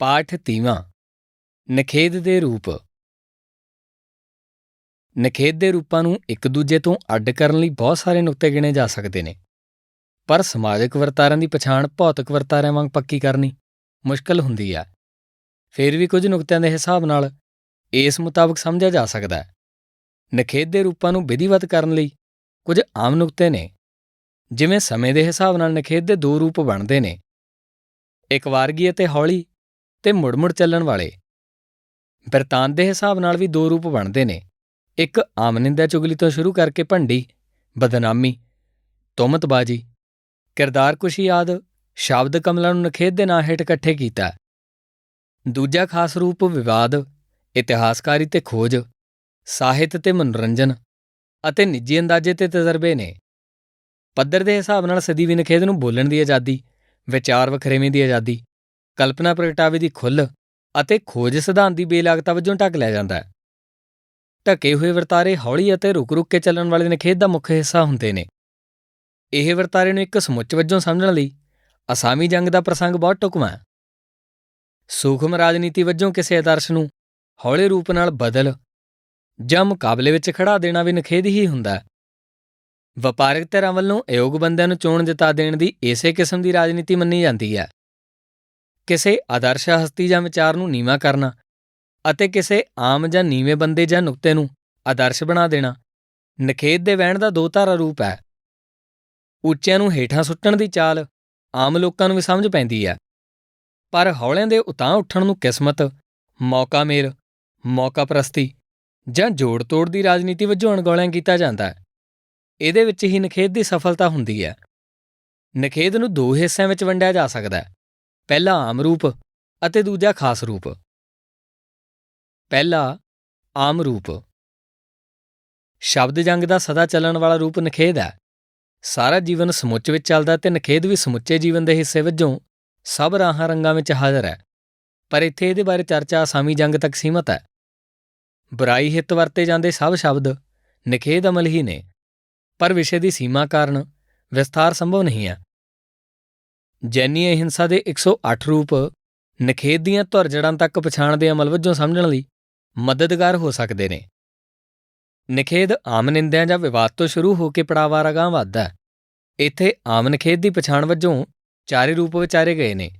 ਪਾਠ ਤੀਵਾਂ। ਨਖੇਦ ਦੇ ਰੂਪ। ਨਖੇਦ ਦੇ ਰੂਪਾਂ ਨੂੰ ਇੱਕ ਦੂਜੇ ਤੋਂ ਅੱਡ ਕਰਨ ਲਈ ਬਹੁਤ ਸਾਰੇ ਨੁਕਤੇ ਗਿਣੇ ਜਾ ਸਕਦੇ ਨੇ। ਪਰ ਸਮਾਜਿਕ ਵਰਤਾਰਿਆਂ ਦੀ ਪਛਾਣ ਭੌਤਿਕ ਵਰਤਾਰਿਆਂ ਵਾਂਗ ਪੱਕੀ ਕਰਨੀ ਮੁਸ਼ਕਲ ਹੁੰਦੀ ਹੈ। ਫਿਰ ਵੀ ਕੁਝ ਨੁਕਤਿਆਂ ਦੇ ਹਿਸਾਬ ਨਾਲ ਇਸ ਮੁਤਾਬਕ ਸਮਝਿਆ ਜਾ ਸਕਦਾ ਹੈ। ਨਖੇਦ ਦੇ ਰੂਪਾਂ ਨੂੰ ਵਿਧੀਵਤ ਕਰਨ ਲਈ ਕੁਝ ਆਮ ਨੁਕਤੇ ਨੇ, ਜਿਵੇਂ ਸਮੇਂ ਦੇ ਹਿਸਾਬ ਨਾਲ ਨਖੇਦ ਦੇ ਦੋ ਰੂਪ ਬਣਦੇ ਨੇ। ਇੱਕ ਵਾਰਗੀ ਅਤੇ ਹੌਲੀ ਤੇ ਮੁੜ-ਮੁੜ ਚੱਲਣ ਵਾਲੇ। ਬਿਰਤਾਂਤ ਦੇ ਹਿਸਾਬ ਨਾਲ ਵੀ ਦੋ ਰੂਪ ਬਣਦੇ ਨੇ। ਇੱਕ ਆਮ ਚੁਗਲੀ ਤੋਂ ਸ਼ੁਰੂ ਕਰਕੇ ਭੰਡੀ, ਬਦਨਾਮੀ, ਤੋਮਤਬਾਜੀ। ਕਿਰਦਾਰ ਕੁਸ਼ੀ ਆਦ ਸ਼ਬਦ ਕਮਲਾਂ ਨੂੰ ਨਖੇਦ ਦੇ ਨਾਂ ਹੇਠ ਇਕੱਠੇ ਕੀਤਾ। ਦੂਜਾ ਖਾਸ ਰੂਪ ਵਿਵਾਦ, ਇਤਿਹਾਸਕਾਰੀ ਤੇ ਖੋਜ, ਸਾਹਿਤ ਤੇ ਮਨੋਰੰਜਨ ਅਤੇ ਨਿੱਜੀ ਅੰਦਾਜ਼ੇ ਤੇ ਤਜਰਬੇ ਨੇ। ਪੱਧਰ ਦੇ ਹਿਸਾਬ ਨਾਲ ਸਦੀ ਵੀ ਨਖੇਦ ਨੂੰ ਬੋਲਣ ਦੀ ਆਜ਼ਾਦੀ, ਵਿਚਾਰ ਵਖਰੇਵੇਂ ਦੀ ਆਜ਼ਾਦੀ ਕਲਪਨਾ ਪ੍ਰਗਟਾਵੇ ਦੀ ਖੁੱਲ੍ਹ ਅਤੇ ਖੋਜ ਸਿਧਾਂਤ ਦੀ ਬੇਲਾਗਤਾ ਵਜੋਂ ਢੱਕ ਲਿਆ ਜਾਂਦਾ ਹੈ। ਢਕੇ ਹੋਏ ਵਰਤਾਰੇ ਹੌਲੀ ਅਤੇ ਰੁਕ-ਰੁਕ ਕੇ ਚੱਲਣ ਵਾਲੇ ਨਿਖੇਧ ਦਾ ਮੁੱਖ ਹਿੱਸਾ ਹੁੰਦੇ ਨੇ। ਇਹ ਵਰਤਾਰੇ ਨੂੰ ਇੱਕ ਸਮੁੱਚ ਵਜੋਂ ਸਮਝਣ ਲਈ ਅਸਾਮੀ ਜੰਗ ਦਾ ਪ੍ਰਸੰਗ ਬਹੁਤ ਢੁਕਵਾਂ ਹੈ। ਸੂਖਮ ਰਾਜਨੀਤੀ ਵਜੋਂ ਕਿਸੇ ਆਦਰਸ਼ ਨੂੰ ਹੌਲੇ ਰੂਪ ਨਾਲ ਬਦਲ ਜਾਂ ਮੁਕਾਬਲੇ ਵਿੱਚ ਖੜਾ ਦੇਣਾ ਵੀ ਨਖੇਦ ਹੀ ਹੁੰਦਾ ਹੈ। ਵਪਾਰਕ ਧਿਰਾਂ ਵੱਲੋਂ ਅਯੋਗ ਬੰਦਿਆਂ ਨੂੰ ਚੋਣ ਜਿਤਾ ਦੇਣ ਦੀ ਇਸੇ ਕਿਸਮ ਦੀ ਰਾਜਨੀਤੀ ਮੰਨੀ ਜਾਂਦੀ ਹੈ। ਕਿਸੇ ਆਦਰਸ਼ ਹਸਤੀ ਜਾਂ ਵਿਚਾਰ ਨੂੰ ਨੀਵਾ ਕਰਨਾ ਅਤੇ ਕਿਸੇ ਆਮ ਜਾਂ ਨੀਵੇਂ ਬੰਦੇ ਜਾਂ ਨੁਕਤੇ ਨੂੰ ਆਦਰਸ਼ ਬਣਾ ਦੇਣਾ, ਨਖੇਦ ਦੇ ਵਹਿਣ ਦਾ ਦੋ ਧਾਰਾ ਰੂਪ ਹੈ। ਉੱਚਿਆਂ ਨੂੰ ਹੇਠਾਂ ਸੁੱਟਣ ਦੀ ਚਾਲ ਆਮ ਲੋਕਾਂ ਨੂੰ ਵੀ ਸਮਝ ਪੈਂਦੀ ਹੈ। ਪਰ ਹੌਲਿਆਂ ਦੇ ਉਤਾਂ ਉੱਠਣ ਨੂੰ ਕਿਸਮਤ, ਮੌਕਾ ਮੇਲ, ਮੌਕਾ ਪ੍ਰਸਤੀ ਜਾਂ ਜੋੜ ਤੋੜ ਦੀ ਰਾਜਨੀਤੀ ਵਜੋਂ ਅਣਗੌਲਿਆਂ ਕੀਤਾ ਜਾਂਦਾ ਹੈ। ਇਹਦੇ ਵਿੱਚ ਹੀ ਨਖੇਦ ਦੀ ਸਫਲਤਾ ਹੁੰਦੀ ਹੈ। ਨਖੇਦ ਨੂੰ ਦੋ ਹਿੱਸਿਆਂ ਵਿੱਚ ਵੰਡਿਆ ਜਾ ਸਕਦਾ ਹੈ। ਪਹਿਲਾ ਆਮ ਰੂਪ ਅਤੇ ਦੂਜਾ ਖਾਸ ਰੂਪ। ਪਹਿਲਾ ਆਮ ਰੂਪ। ਸ਼ਬਦ ਜੰਗ ਦਾ ਸਦਾ ਚੱਲਣ ਵਾਲਾ ਰੂਪ ਨਖੇਦ ਹੈ। ਸਾਰਾ ਜੀਵਨ ਸਮੁੱਚ ਵਿੱਚ ਚੱਲਦਾ ਤੇ ਨਖੇਦ ਵੀ ਸਮੁੱਚੇ ਜੀਵਨ ਦੇ ਹਿੱਸੇ ਵਜੋਂ ਸਭ ਰਾਹਾਂ ਰੰਗਾਂ ਵਿੱਚ ਹਾਜ਼ਰ ਹੈ। ਪਰ ਇੱਥੇ ਇਹਦੇ ਬਾਰੇ ਚਰਚਾ ਆਸਾਮੀ ਜੰਗ ਤੱਕ ਸੀਮਤ ਹੈ। ਬੁਰਾਈ ਹਿੱਤ ਵਰਤੇ ਜਾਂਦੇ ਸਭ ਸ਼ਬਦ ਨਖੇਦ ਅਮਲ ਹੀ ਨੇ। ਪਰ ਵਿਸ਼ੇ ਦੀ ਸੀਮਾ ਕਾਰਨ ਵਿਸਥਾਰ ਸੰਭਵ ਨਹੀਂ ਹੈ। ਜੈਨੀ ਅਹਿੰਸਾ ਦੇ 108 ਰੂਪ ਨਖੇਦ ਦੀਆਂ ਧੁਰ ਜੜਾਂ ਤੱਕ ਪਛਾਣ ਦੇ ਅਮਲ ਵਜੋਂ ਸਮਝਣ ਲਈ ਮਦਦਗਾਰ ਹੋ ਸਕਦੇ ਨੇ। ਨਖੇਦ ਆਮ ਨਿੰਦਿਆਂ ਜਾਂ ਵਿਵਾਦ ਤੋਂ ਸ਼ੁਰੂ ਹੋ ਕੇ ਪੜਾਵਾਰ ਅਗਾਂਹ ਵੱਧਦਾ ਹੈ। ਇੱਥੇ ਆਮ ਨਖੇਦ ਦੀ ਪਛਾਣ ਵਜੋਂ ਚਾਰੇ ਰੂਪ ਵਿਚਾਰੇ ਗਏ ਨੇ।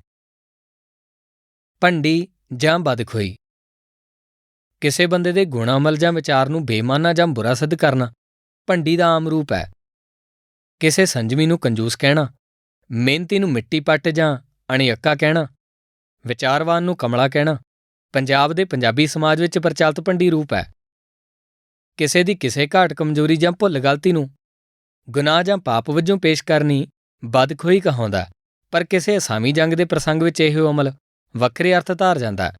ਭੰਡੀ ਜਾਂ ਬਦਖੋਈ। ਕਿਸੇ ਬੰਦੇ ਦੇ ਗੁਣ ਅਮਲ ਜਾਂ ਵਿਚਾਰ ਨੂੰ ਬੇਮਾਨਾ ਜਾਂ ਬੁਰਾ ਸਿੱਧ ਕਰਨਾ ਭੰਡੀ ਦਾ ਆਮ ਰੂਪ ਹੈ। ਕਿਸੇ ਸੰਜਮੀ ਨੂੰ ਕੰਜੂਸ ਕਹਿਣਾ ਮਿਹਨਤੀ ਨੂੰ ਮਿੱਟੀ ਪੱਟ ਜਾਂ ਅਣਿਅੱਕਾ ਕਹਿਣਾ, ਵਿਚਾਰਵਾਨ ਨੂੰ ਕਮਲਾ ਕਹਿਣਾ, ਪੰਜਾਬ ਦੇ ਪੰਜਾਬੀ ਸਮਾਜ ਵਿੱਚ ਪ੍ਰਚਲਿਤ ਭੰਡੀ ਰੂਪ ਹੈ। ਕਿਸੇ ਦੀ ਕਿਸੇ ਘਾਟ ਕਮਜ਼ੋਰੀ ਜਾਂ ਭੁੱਲ ਗਲਤੀ ਨੂੰ ਗੁਨਾਹ ਜਾਂ ਪਾਪ ਵਜੋਂ ਪੇਸ਼ ਕਰਨੀ ਬਦਖੋਈ ਕਹਾਉਂਦਾ ਪਰ ਕਿਸੇ ਅਸਾਮੀ ਜੰਗ ਦੇ ਪ੍ਰਸੰਗ ਵਿੱਚ ਇਹ ਅਮਲ ਵੱਖਰੇ ਅਰਥ ਧਾਰ ਜਾਂਦਾ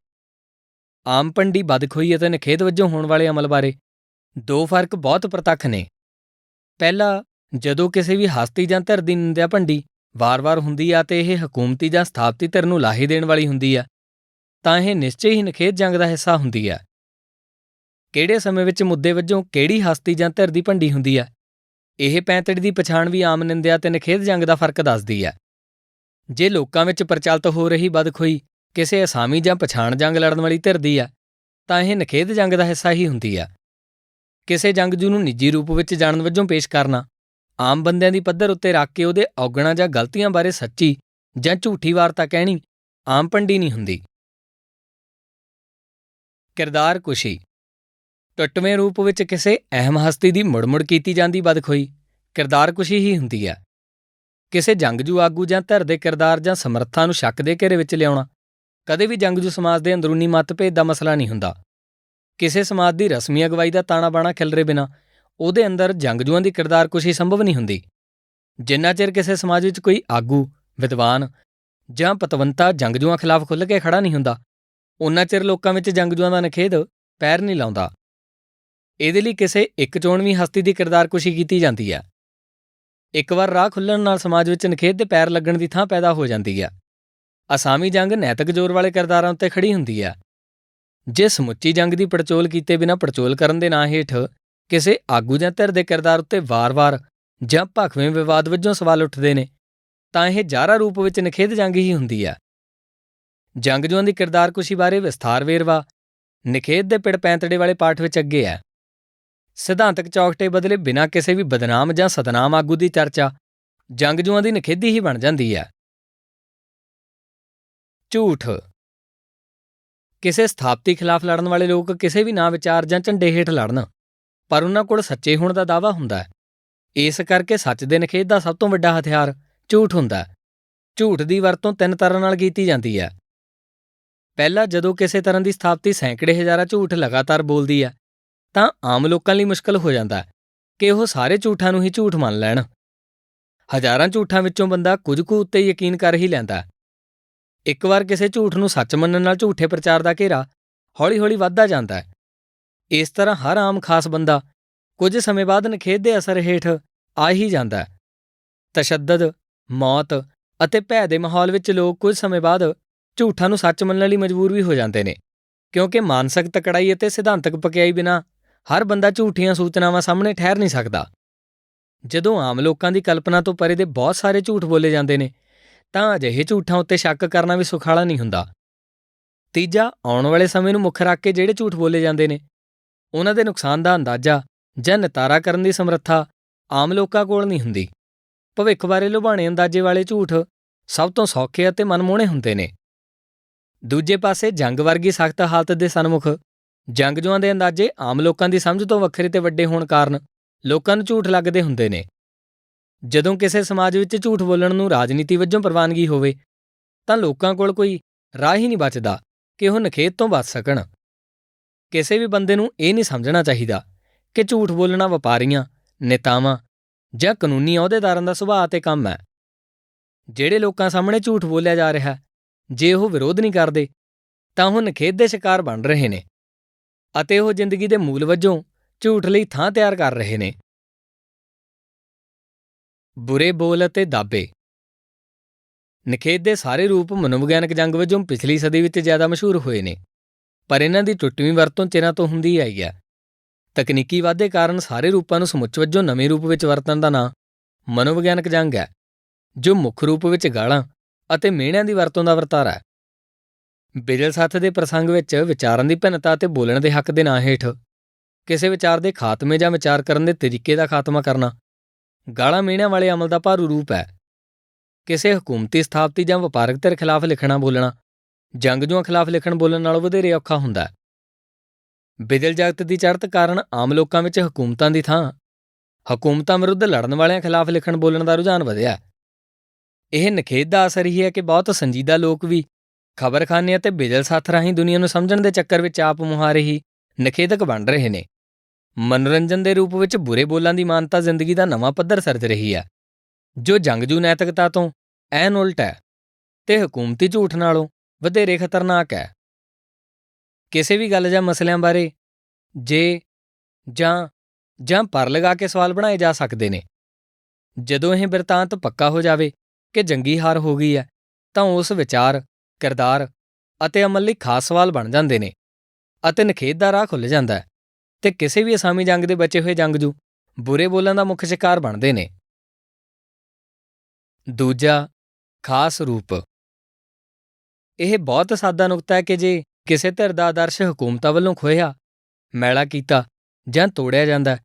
ਆਮ ਭੰਡੀ ਬਦਖੋਈ ਅਤੇ ਨਖੇਦ ਵਜੋਂ ਹੋਣ ਵਾਲੇ ਅਮਲ ਬਾਰੇ ਦੋ ਫ਼ਰਕ ਬਹੁਤ ਪ੍ਰਤੱਖ ਨੇ। ਪਹਿਲਾ, ਜਦੋਂ ਕਿਸੇ ਵੀ ਹਸਤੀ ਜਾਂ ਧਿਰ ਦੀ ਨਿੰਦਿਆ ਭੰਡੀ ਵਾਰ-ਵਾਰ ਹੁੰਦੀ ਆ ਤੇ ਇਹ ਹਕੂਮਤੀ ਜਾਂ ਸਥਾਪਤੀ ਧਿਰ ਨੂੰ ਲਾਹੇ ਦੇਣ ਵਾਲੀ ਹੁੰਦੀ ਆ, ਤਾਂ ਇਹ ਨਿਸ਼ਚੈ ਹੀ ਨਖੇਦ ਜੰਗ ਦਾ ਹਿੱਸਾ ਹੁੰਦੀ ਆ। ਕਿਹੜੇ ਸਮੇਂ ਵਿੱਚ ਮੁੱਦੇ ਵਜੋਂ ਕਿਹੜੀ ਹਸਤੀ ਜਾਂ ਧਿਰ ਦੀ ਭੰਡੀ ਹੁੰਦੀ ਆ? ਇਹ ਪੈਂਤੜੀ ਦੀ ਪਛਾਣ ਵੀ ਆਮ ਨਿੰਦਿਆ ਤੇ ਨਖੇਦ ਜੰਗ ਦਾ ਫ਼ਰਕ ਦੱਸਦੀ ਆ। ਜੇ ਲੋਕਾਂ ਵਿੱਚ ਪ੍ਰਚਲਿਤ ਹੋ ਰਹੀ ਬਦਖੋਈ ਕਿਸੇ ਅਸਾਮੀ ਜਾਂ ਪਛਾਣ ਜੰਗ ਲੜਨ ਵਾਲੀ ਧਿਰ ਦੀ ਆ, ਤਾਂ ਇਹ ਨਖੇਦ ਜੰਗ ਦਾ ਹਿੱਸਾ ਹੀ ਹੁੰਦੀ ਆ। ਕਿਸੇ ਜੰਗਜੂ ਨੂੰ ਨਿੱਜੀ ਰੂਪ ਵਿੱਚ ਜਾਣਨ ਵਜੋਂ ਪੇਸ਼ ਕਰਨਾ ਆਮ ਬੰਦਿਆਂ ਦੀ ਪੱਧਰ ਉੱਤੇ ਰੱਖ ਕੇ ਉਹਦੇ ਔਗਣਾ ਜਾਂ ਗਲਤੀਆਂ ਬਾਰੇ ਸੱਚੀ ਜਾਂ ਝੂਠੀ ਵਾਰਤਾ ਕਹਿਣੀ ਆਮ ਪੰਡੀ ਨਹੀਂ ਹੁੰਦੀ। ਕਿਰਦਾਰ ਕੁਸ਼ੀ। ਟੁੱਟਵੇਂ ਰੂਪ ਵਿੱਚ ਕਿਸੇ ਅਹਿਮ ਹਸਤੀ ਦੀ ਮੁੜ-ਮੁੜ ਕੀਤੀ ਜਾਂਦੀ ਬਦਖੋਈ ਕਿਰਦਾਰ ਕੁਸ਼ੀ ਹੀ ਹੁੰਦੀ ਹੈ। ਕਿਸੇ ਜੰਗਜੂ ਆਗੂ ਜਾਂ ਧਿਰ ਦੇ ਕਿਰਦਾਰ ਜਾਂ ਸਮਰੱਥਾ ਨੂੰ ਸ਼ੱਕ ਦੇ ਘੇਰੇ ਵਿੱਚ ਲਿਆਉਣਾ, ਕਦੇ ਵੀ ਜੰਗਜੂ ਸਮਾਜ ਦੇ ਅੰਦਰੂਨੀ ਮਤਭੇਦ ਦਾ ਮਸਲਾ ਨਹੀਂ ਹੁੰਦਾ। ਕਿਸੇ ਸਮਾਜ ਦੀ ਰਸਮੀ ਅਗਵਾਈ ਦਾ ਤਾਣਾ ਬਾਣਾ ਖਿਲਰੇ ਬਿਨਾ ਉਹਦੇ ਅੰਦਰ ਜੰਗਜੂਆਂ ਦੀ ਕਿਰਦਾਰਕੁਸ਼ੀ ਸੰਭਵ ਨਹੀਂ ਹੁੰਦੀ। ਜਿੰਨਾ ਚਿਰ ਕਿਸੇ ਸਮਾਜ ਵਿੱਚ ਕੋਈ ਆਗੂ, ਵਿਦਵਾਨ ਜਾਂ ਪਤਵੰਤਾ ਜੰਗਜੂਆਂ ਖਿਲਾਫ ਖੁੱਲ੍ਹ ਕੇ ਖੜਾ ਨਹੀਂ ਹੁੰਦਾ ਉਨਾ ਚਿਰ ਲੋਕਾਂ ਵਿੱਚ ਜੰਗਜੂਆਂ ਦਾ ਨਖੇਦ ਪੈਰ ਨਹੀਂ ਲਾਉਂਦਾ। ਇਹਦੇ ਲਈ ਕਿਸੇ ਇੱਕ ਚੋਣਵੀਂ ਹਸਤੀ ਦੀ ਕਿਰਦਾਰਕੁਸ਼ੀ ਕੀਤੀ ਜਾਂਦੀ ਹੈ। ਇੱਕ ਵਾਰ ਰਾਹ ਖੁੱਲਣ ਨਾਲ ਸਮਾਜ ਵਿੱਚ ਨਖੇਦ ਦੇ ਪੈਰ ਲੱਗਣ ਦੀ ਥਾਂ ਪੈਦਾ ਹੋ ਜਾਂਦੀ ਹੈ। ਅਸਾਮੀ ਜੰਗ ਨੈਤਿਕ ਜ਼ੋਰ ਵਾਲੇ ਕਿਰਦਾਰਾਂ ਉੱਤੇ ਖੜੀ ਹੁੰਦੀ ਹੈ। ਜੇ ਸਮੁੱਚੀ ਜੰਗ ਦੀ ਪੜਚੋਲ ਕੀਤੇ ਬਿਨਾਂ ਪੜਚੋਲ ਕਰਨ ਦੇ ਨਾਂ ਹੇਠ ਕਿਸੇ ਆਗੂ ਜਾਂ ਧਿਰ ਦੇ ਕਿਰਦਾਰ ਉੱਤੇ ਵਾਰ-ਵਾਰ ਜਾਂ ਭਖਵੇਂ ਵਿਵਾਦ ਵਜੋਂ ਸਵਾਲ ਉੱਠਦੇ ਨੇ, ਤਾਂ ਇਹ ਜਾਰਾ ਰੂਪ ਵਿੱਚ ਨਖੇਦ ਜੰਗ ਹੀ ਹੁੰਦੀ ਹੈ ਜੰਗਜੂਆਂ ਦੀ ਕਿਰਦਾਰਕੁਸ਼ੀ ਬਾਰੇ ਵਿਸਥਾਰ ਵੇਰਵਾ ਨਿਖੇਧ ਦੇ ਪਿੜ ਪੈਂਤੜੇ ਵਾਲੇ ਪਾਠ ਵਿੱਚ ਅੱਗੇ ਹੈ। ਸਿਧਾਂਤਕ ਚੌਕਟੇ ਬਦਲੇ ਬਿਨਾਂ ਕਿਸੇ ਵੀ ਬਦਨਾਮ ਜਾਂ ਸਤਨਾਮ ਆਗੂ ਦੀ ਚਰਚਾ ਜੰਗਜੂਆਂ ਦੀ ਨਿਖੇਧੀ ਹੀ ਬਣ ਜਾਂਦੀ ਹੈ। ਝੂਠ ਕਿਸੇ ਸਥਾਪਤੀ ਖਿਲਾਫ ਲੜਨ ਵਾਲੇ ਲੋਕ ਕਿਸੇ ਵੀ ਨਾ ਵਿਚਾਰ ਜਾਂ ਝੰਡੇ ਹੇਠ ਲੜਨ ਪਰ ਉਹਨਾਂ ਕੋਲ ਸੱਚੇ ਹੋਣ ਦਾ ਦਾਅਵਾ ਹੁੰਦਾ ਹੈ। ਇਸ ਕਰਕੇ ਸੱਚ ਦੇ ਨਿਖੇਧ ਦਾ ਸਭ ਤੋਂ ਵੱਡਾ ਹਥਿਆਰ ਝੂਠ ਹੁੰਦਾ ਹੈ। ਝੂਠ ਦੀ ਵਰਤੋਂ ਤਿੰਨ ਤਰ੍ਹਾਂ ਨਾਲ ਕੀਤੀ ਜਾਂਦੀ ਹੈ। ਪਹਿਲਾ, ਜਦੋਂ ਕਿਸੇ ਤਰ੍ਹਾਂ ਦੀ ਸਥਾਪਤੀ ਸੈਂਕੜੇ ਹਜ਼ਾਰਾਂ ਝੂਠ ਲਗਾਤਾਰ ਬੋਲਦੀ ਹੈ, ਤਾਂ ਆਮ ਲੋਕਾਂ ਲਈ ਮੁਸ਼ਕਲ ਹੋ ਜਾਂਦਾ ਹੈ ਕਿ ਉਹ ਸਾਰੇ ਝੂਠਾਂ ਨੂੰ ਹੀ ਝੂਠ ਮੰਨ ਲੈਣ। ਹਜ਼ਾਰਾਂ ਝੂਠਾਂ ਵਿੱਚੋਂ ਬੰਦਾ ਕੁਝ ਕੁ ਉੱਤੇ ਯਕੀਨ ਕਰ ਹੀ ਲੈਂਦਾ ਇੱਕ ਵਾਰ ਕਿਸੇ ਝੂਠ ਨੂੰ ਸੱਚ ਮੰਨਣ ਨਾਲ ਝੂਠੇ ਪ੍ਰਚਾਰ ਦਾ ਘੇਰਾ ਹੌਲੀ-ਹੌਲੀ ਵੱਧਦਾ ਜਾਂਦਾ ਹੈ। ਇਸ ਤਰ੍ਹਾਂ ਹਰ ਆਮ ਖਾਸ ਬੰਦਾ ਕੁਝ ਸਮੇਂ ਬਾਅਦ ਨਖੇਧ ਦੇ ਅਸਰ ਹੇਠ ਆ ਹੀ ਜਾਂਦਾ ਹੈ। ਤਸ਼ੱਦਦ, ਮੌਤ ਅਤੇ ਭੈ ਦੇ ਮਾਹੌਲ ਵਿੱਚ ਲੋਕ ਕੁਝ ਸਮੇਂ ਬਾਅਦ ਝੂਠਾਂ ਨੂੰ ਸੱਚ ਮੰਨਣ ਲਈ ਮਜਬੂਰ ਵੀ ਹੋ ਜਾਂਦੇ ਨੇ, ਕਿਉਂਕਿ ਮਾਨਸਿਕ ਤਕੜਾਈ ਅਤੇ ਸਿਧਾਂਤਕ ਪਕਿਆਈ ਬਿਨਾ ਹਰ ਬੰਦਾ ਝੂਠੀਆਂ ਸੂਚਨਾਵਾਂ ਸਾਹਮਣੇ ਠਹਿਰ ਨਹੀਂ ਸਕਦਾ। ਜਦੋਂ ਆਮ ਲੋਕਾਂ ਦੀ ਕਲਪਨਾ ਤੋਂ ਪਰੇ ਦੇ ਬਹੁਤ ਸਾਰੇ ਝੂਠ ਬੋਲੇ ਜਾਂਦੇ ਨੇ, ਤਾਂ ਅਜਿਹੇ ਝੂਠਾਂ ਉੱਤੇ ਸ਼ੱਕ ਕਰਨਾ ਵੀ ਸੁਖਾਲਾ ਨਹੀਂ ਹੁੰਦਾ। ਤੀਜਾ, ਆਉਣ ਵਾਲੇ ਸਮੇਂ ਨੂੰ ਮੁੱਖ ਰੱਖ ਕੇ ਜਿਹੜੇ ਝੂਠ ਬੋਲੇ ਜਾਂਦੇ ਨੇ ਉਹਨਾਂ ਦੇ ਨੁਕਸਾਨ ਦਾ ਅੰਦਾਜ਼ਾ ਜਾਂ ਨਤਾਰਾ ਕਰਨ ਦੀ ਸਮਰੱਥਾ ਆਮ ਲੋਕਾਂ ਕੋਲ ਨਹੀਂ ਹੁੰਦੀ। ਭਵਿੱਖ ਬਾਰੇ ਲੁਭਾਣੇ ਅੰਦਾਜ਼ੇ ਵਾਲੇ ਝੂਠ ਸਭ ਤੋਂ ਸੌਖੇ ਅਤੇ ਮਨਮੋਹਣੇ ਹੁੰਦੇ ਨੇ। ਦੂਜੇ ਪਾਸੇ ਜੰਗ ਵਰਗੀ ਸਖਤ ਹਾਲਤ ਦੇ ਸਨਮੁਖ ਜੰਗਜੂਆਂ ਦੇ ਅੰਦਾਜ਼ੇ ਆਮ ਲੋਕਾਂ ਦੀ ਸਮਝ ਤੋਂ ਵੱਖਰੇ ਤੇ ਵੱਡੇ ਹੋਣ ਕਾਰਨ ਲੋਕਾਂ ਨੂੰ ਝੂਠ ਲੱਗਦੇ ਹੁੰਦੇ ਨੇ। ਜਦੋਂ ਕਿਸੇ ਸਮਾਜ ਵਿੱਚ ਝੂਠ ਬੋਲਣ ਨੂੰ ਰਾਜਨੀਤੀ ਵਜੋਂ ਪ੍ਰਵਾਨਗੀ ਹੋਵੇ ਤਾਂ ਲੋਕਾਂ ਕੋਲ ਕੋਈ ਰਾਹ ਹੀ ਨਹੀਂ ਬਚਦਾ ਕਿ ਉਹ ਨਖੇਧ ਤੋਂ ਬਚ ਸਕਣ। ਕਿਸੇ ਵੀ ਬੰਦੇ ਨੂੰ ਇਹ ਨਹੀਂ ਸਮਝਣਾ ਚਾਹੀਦਾ ਕਿ ਝੂਠ ਬੋਲਣਾ ਵਪਾਰੀਆਂ, ਨੇਤਾਵਾਂ ਜਾਂ ਕਾਨੂੰਨੀ ਅਹੁਦੇਦਾਰਾਂ ਦਾ ਸੁਭਾਅ ਤੇ ਕੰਮ ਹੈ। ਜਿਹੜੇ ਲੋਕਾਂ ਸਾਹਮਣੇ ਝੂਠ ਬੋਲਿਆ ਜਾ ਰਿਹਾ ਹੈ ਜੇ ਉਹ ਵਿਰੋਧ ਨਹੀਂ ਕਰਦੇ, ਤਾਂ ਉਹ ਨਖੇਧ ਦੇ ਸ਼ਿਕਾਰ ਬਣ ਰਹੇ ਨੇ ਅਤੇ ਉਹ ਜ਼ਿੰਦਗੀ ਦੇ ਮੂਲ ਵਜੋਂ ਝੂਠ ਲਈ ਥਾਂ ਤਿਆਰ ਕਰ ਰਹੇ ਨੇ। ਬੁਰੇ ਬੋਲ ਅਤੇ ਦਾਬੇ ਨਖੇਧ ਦੇ ਸਾਰੇ ਰੂਪ ਮਨੋਵਿਗਿਆਨਕ ਜੰਗ ਵਜੋਂ ਪਿਛਲੀ ਸਦੀ ਵਿੱਚ ਜ਼ਿਆਦਾ ਮਸ਼ਹੂਰ ਹੋਏ ਨੇ। ਪਰ ਇਹਨਾਂ ਦੀ ਟੁੱਟਵੀਂ ਵਰਤੋਂ ਚਿਰਾਂ ਤੋਂ ਹੁੰਦੀ ਆਈ ਹੈ ਤਕਨੀਕੀ ਵਾਧੇ ਕਾਰਨ ਸਾਰੇ ਰੂਪਾਂ ਨੂੰ ਸਮੁੱਚ ਵਜੋਂ ਨਵੇਂ ਰੂਪ ਵਿੱਚ ਵਰਤਣ ਦਾ ਨਾਂ ਮਨੋਵਿਗਿਆਨਕ ਜੰਗ ਹੈ, ਜੋ ਮੁੱਖ ਰੂਪ ਵਿੱਚ ਗਾਲਾਂ ਅਤੇ ਮਿਹਣਿਆਂ ਦੀ ਵਰਤੋਂ ਦਾ ਵਰਤਾਰਾ ਹੈ। ਬਿਜਲ ਸੱਥ ਦੇ ਪ੍ਰਸੰਗ ਵਿੱਚ ਵਿਚਾਰਾਂ ਦੀ ਭਿੰਨਤਾ ਅਤੇ ਬੋਲਣ ਦੇ ਹੱਕ ਦੇ ਨਾਂ ਹੇਠ ਕਿਸੇ ਵਿਚਾਰ ਦੇ ਖਾਤਮੇ ਜਾਂ ਵਿਚਾਰ ਕਰਨ ਦੇ ਤਰੀਕੇ ਦਾ ਖਾਤਮਾ ਕਰਨਾ ਗਾਲਾਂ ਮਿਹਣਿਆਂ ਵਾਲੇ ਅਮਲ ਦਾ ਭਾਰੂ ਰੂਪ ਹੈ। ਕਿਸੇ ਹਕੂਮਤੀ ਸਥਾਪਤੀ ਜਾਂ ਵਪਾਰਕ ਧਿਰ ਖਿਲਾਫ ਲਿਖਣਾ ਬੋਲਣਾ ਜੰਗਜੂਆਂ ਖਿਲਾਫ ਲਿਖਣ ਬੋਲਣ ਨਾਲੋਂ ਵਧੇਰੇ ਔਖਾ ਹੁੰਦਾ ਹੈ। ਬਿਜਲ ਜਗਤ ਦੀ ਚੜ੍ਹਤ ਕਾਰਨ ਆਮ ਲੋਕਾਂ ਵਿੱਚ ਹਕੂਮਤਾਂ ਦੀ ਥਾਂ, ਹਕੂਮਤਾਂ ਵਿਰੁੱਧ ਲੜਨ ਵਾਲਿਆਂ ਖਿਲਾਫ ਲਿਖਣ ਬੋਲਣ ਦਾ ਰੁਝਾਨ ਵਧਿਆ ਇਹ ਨਖੇਧ ਦਾ ਅਸਰ ਹੀ ਹੈ ਕਿ ਬਹੁਤ ਸੰਜੀਦਾ ਲੋਕ ਵੀ ਖਬਰਖਾਨੇ ਅਤੇ ਬਿਜਲ ਸਾਥ ਰਾਹੀਂ ਦੁਨੀਆ ਨੂੰ ਸਮਝਣ ਦੇ ਚੱਕਰ ਵਿੱਚ ਆਪ ਮੁਹਾਰੇ ਹੀ ਨਖੇਧਕ ਬਣ ਰਹੇ ਨੇ। ਮਨੋਰੰਜਨ ਦੇ ਰੂਪ ਵਿੱਚ ਬੁਰੇ ਬੋਲਾਂ ਦੀ ਮਾਨਤਾ ਜ਼ਿੰਦਗੀ ਦਾ ਨਵਾਂ ਪੱਧਰ ਸਰਜ ਰਹੀ ਹੈ। ਜੋ ਜੰਗਜੂ ਨੈਤਿਕਤਾ ਤੋਂ ਐਨ ਉਲਟ ਹੈ ਤੇ ਹਕੂਮਤੀ ਝੂਠ ਨਾਲੋਂ ਵਧੇਰੇ ਖਤਰਨਾਕ ਹੈ। ਕਿਸੇ ਵੀ ਗੱਲ ਜਾਂ ਮਸਲਿਆਂ ਬਾਰੇ ਜੇ ਜਾਂ ਜਾਂ ਪਰ ਲਗਾ ਕੇ ਸਵਾਲ ਬਣਾਏ ਜਾ ਸਕਦੇ ਨੇ। ਜਦੋਂ ਇਹ ਬਿਰਤਾਂਤ ਪੱਕਾ ਹੋ ਜਾਵੇ ਕਿ ਜੰਗੀ ਹਾਰ ਹੋ ਗਈ ਹੈ, ਤਾਂ ਉਸ ਵਿਚਾਰ, ਕਿਰਦਾਰ ਅਤੇ ਅਮਲ ਲਈ ਖਾਸ ਸਵਾਲ ਬਣ ਜਾਂਦੇ ਨੇ ਅਤੇ ਨਖੇਧ ਦਾ ਰਾਹ ਖੁੱਲ੍ਹ ਜਾਂਦਾ ਹੈ ਤੇ ਕਿਸੇ ਵੀ ਅਸਾਮੀ ਜੰਗ ਦੇ ਬਚੇ ਹੋਏ ਜੰਗਜੂ ਬੁਰੇ ਬੋਲਾਂ ਦਾ ਮੁੱਖ ਸ਼ਿਕਾਰ ਬਣਦੇ ਨੇ। ਦੂਜਾ ਖਾਸ ਰੂਪ ਇਹ ਬਹੁਤ ਸਾਦਾ ਨੁਕਤਾ ਹੈ ਕਿ ਜੇ ਕਿਸੇ ਧਿਰ ਦਾ ਆਦਰਸ਼ ਹਕੂਮਤਾਂ ਵੱਲੋਂ ਖੋਇਆ ਮੈਲਾ ਕੀਤਾ ਜਾਂ ਤੋੜਿਆ ਜਾਂਦਾ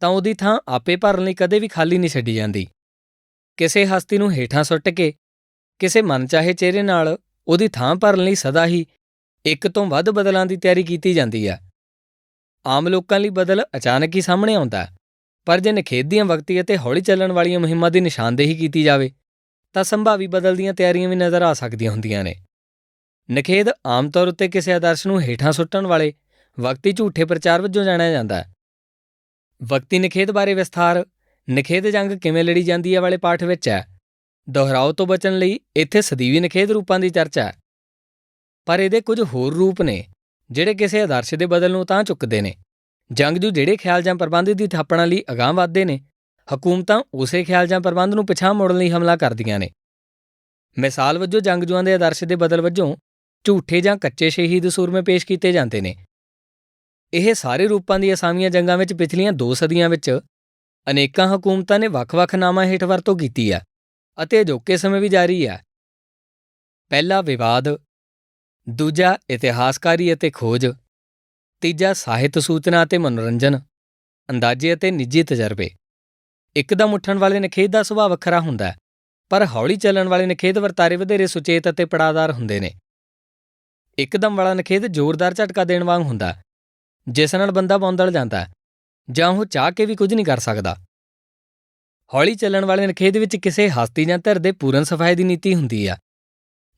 ਤਾਂ ਉਹਦੀ ਥਾਂ ਆਪੇ ਭਰਨ ਲਈ ਕਦੇ ਵੀ ਖਾਲੀ ਨਹੀਂ ਛੱਡੀ ਜਾਂਦੀ। ਕਿਸੇ ਹਸਤੀ ਨੂੰ ਹੇਠਾਂ ਸੁੱਟ ਕੇ, ਕਿਸੇ ਮਨਚਾਹੇ ਚਿਹਰੇ ਨਾਲ ਉਹਦੀ ਥਾਂ ਭਰਨ ਲਈ ਸਦਾ ਹੀ ਇੱਕ ਤੋਂ ਵੱਧ ਬਦਲਾਂ ਦੀ ਤਿਆਰੀ ਕੀਤੀ ਜਾਂਦੀ ਹੈ। ਆਮ ਲੋਕਾਂ ਲਈ ਬਦਲ ਅਚਾਨਕ ਹੀ ਸਾਹਮਣੇ ਆਉਂਦਾ ਪਰ ਜੇ ਨਖੇਧ ਦੀਆਂ ਵਕਤੀ ਅਤੇ ਹੌਲੀ ਚੱਲਣ ਵਾਲੀਆਂ ਮੁਹਿੰਮਾਂ ਦੀ ਨਿਸ਼ਾਨਦੇਹੀ ਕੀਤੀ ਜਾਵੇ, ਤਾਂ ਸੰਭਾਵੀ ਬਦਲ ਦੀਆਂ ਤਿਆਰੀਆਂ ਵੀ ਨਜ਼ਰ ਆ ਸਕਦੀਆਂ ਹੁੰਦੀਆਂ ਨੇ। ਨਖੇਧ ਆਮ ਤੌਰ ਉੱਤੇ ਕਿਸੇ ਆਦਰਸ਼ ਨੂੰ ਹੇਠਾਂ ਸੁੱਟਣ ਵਾਲੇ ਵਕਤੀ ਝੂਠੇ ਪ੍ਰਚਾਰ ਵਜੋਂ ਜਾਣਿਆ ਜਾਂਦਾ ਹੈ। ਵਕਤੀ ਨਖੇਧ ਬਾਰੇ ਵਿਸਥਾਰ, ਨਖੇਧ ਜੰਗ ਕਿਵੇਂ ਲੜੀ ਜਾਂਦੀ ਹੈ ਵਾਲੇ ਪਾਠ ਵਿੱਚ ਹੈ। ਦੁਹਰਾਓ ਤੋਂ ਬਚਣ ਲਈ ਇੱਥੇ ਸਦੀਵੀ ਨਖੇਧ ਰੂਪਾਂ ਦੀ ਚਰਚਾ ਹੈ। ਪਰ ਇਹਦੇ ਕੁਝ ਹੋਰ ਰੂਪ ਨੇ, ਜਿਹੜੇ ਕਿਸੇ ਆਦਰਸ਼ ਦੇ ਬਦਲ ਨੂੰ ਤਾਂ ਚੁੱਕਦੇ ਨੇ। ਜੰਗਜੂ ਜਿਹੜੇ ਖਿਆਲ ਜਾਂ ਪ੍ਰਬੰਧ ਦੀ ਥਾਪਣਾ ਲਈ ਅਗਾਂਹ ਵਧਦੇ ਨੇ, ਹਕੂਮਤਾਂ ਉਸੇ ਖਿਆਲ ਜਾਂ ਪ੍ਰਬੰਧ ਨੂੰ ਪਿਛਾਂਹ ਮੋੜਨ ਲਈ ਹਮਲਾ ਕਰਦੀਆਂ ਨੇ। ਮਿਸਾਲ ਵਜੋਂ ਜੰਗਜੂਆਂ ਦੇ ਆਦਰਸ਼ ਦੇ ਬਦਲ ਵਜੋਂ ਝੂਠੇ ਜਾਂ ਕੱਚੇ ਸ਼ਹੀਦ ਸੂਰਮੇ ਪੇਸ਼ ਕੀਤੇ ਜਾਂਦੇ ਨੇ। ਇਹ ਸਾਰੇ ਰੂਪਾਂ ਦੀ ਅਸਾਮੀਆਂ ਜੰਗਾਂ ਵਿੱਚ ਪਿਛਲੀਆਂ ਦੋ ਸਦੀਆਂ ਵਿੱਚ ਅਨੇਕਾਂ ਹਕੂਮਤਾਂ ਨੇ ਵੱਖ-ਵੱਖ ਨਾਮਾਂ ਹੇਠ ਵਰਤੋਂ ਕੀਤੀ ਹੈ ਅਤੇ ਅਜੋਕੇ ਸਮੇਂ ਵੀ ਜਾਰੀ ਹੈ ਪਹਿਲਾ ਵਿਵਾਦ, ਦੂਜਾ ਇਤਿਹਾਸਕਾਰੀ ਅਤੇ ਖੋਜ, ਤੀਜਾ ਸਾਹਿਤ ਸੂਚਨਾ ਅਤੇ ਮਨੋਰੰਜਨ, ਅੰਦਾਜ਼ੇ ਅਤੇ ਨਿੱਜੀ ਤਜਰਬੇ। ਇੱਕਦਮ ਉੱਠਣ ਵਾਲੇ ਨਖੇਧ ਦਾ ਸੁਭਾਅ ਵੱਖਰਾ ਹੁੰਦਾ ਹੈ, ਪਰ ਹੌਲੀ ਚੱਲਣ ਵਾਲੇ ਨਖੇਧ ਵਰਤਾਰੇ ਵਧੇਰੇ ਸੁਚੇਤ ਅਤੇ ਪੜਾਦਾਰ ਹੁੰਦੇ ਨੇ। ਇੱਕਦਮ ਵਾਲਾ ਨਖੇਧ ਜ਼ੋਰਦਾਰ ਝਟਕਾ ਦੇਣ ਵਾਂਗ ਹੁੰਦਾ। ਜਿਸ ਨਾਲ ਬੰਦਾ ਬੌਂਦਲ ਜਾਂਦਾ, ਜਾਂ ਉਹ ਚਾਹ ਕੇ ਵੀ ਕੁਝ ਨਹੀਂ ਕਰ ਸਕਦਾ। ਹੌਲੀ ਚੱਲਣ ਵਾਲੇ ਨਖੇਧ ਵਿੱਚ ਕਿਸੇ ਹਸਤੀ ਜਾਂ ਧਿਰ ਦੇ ਪੂਰਨ ਸਫ਼ਾਈ ਦੀ ਨੀਤੀ ਹੁੰਦੀ ਆ,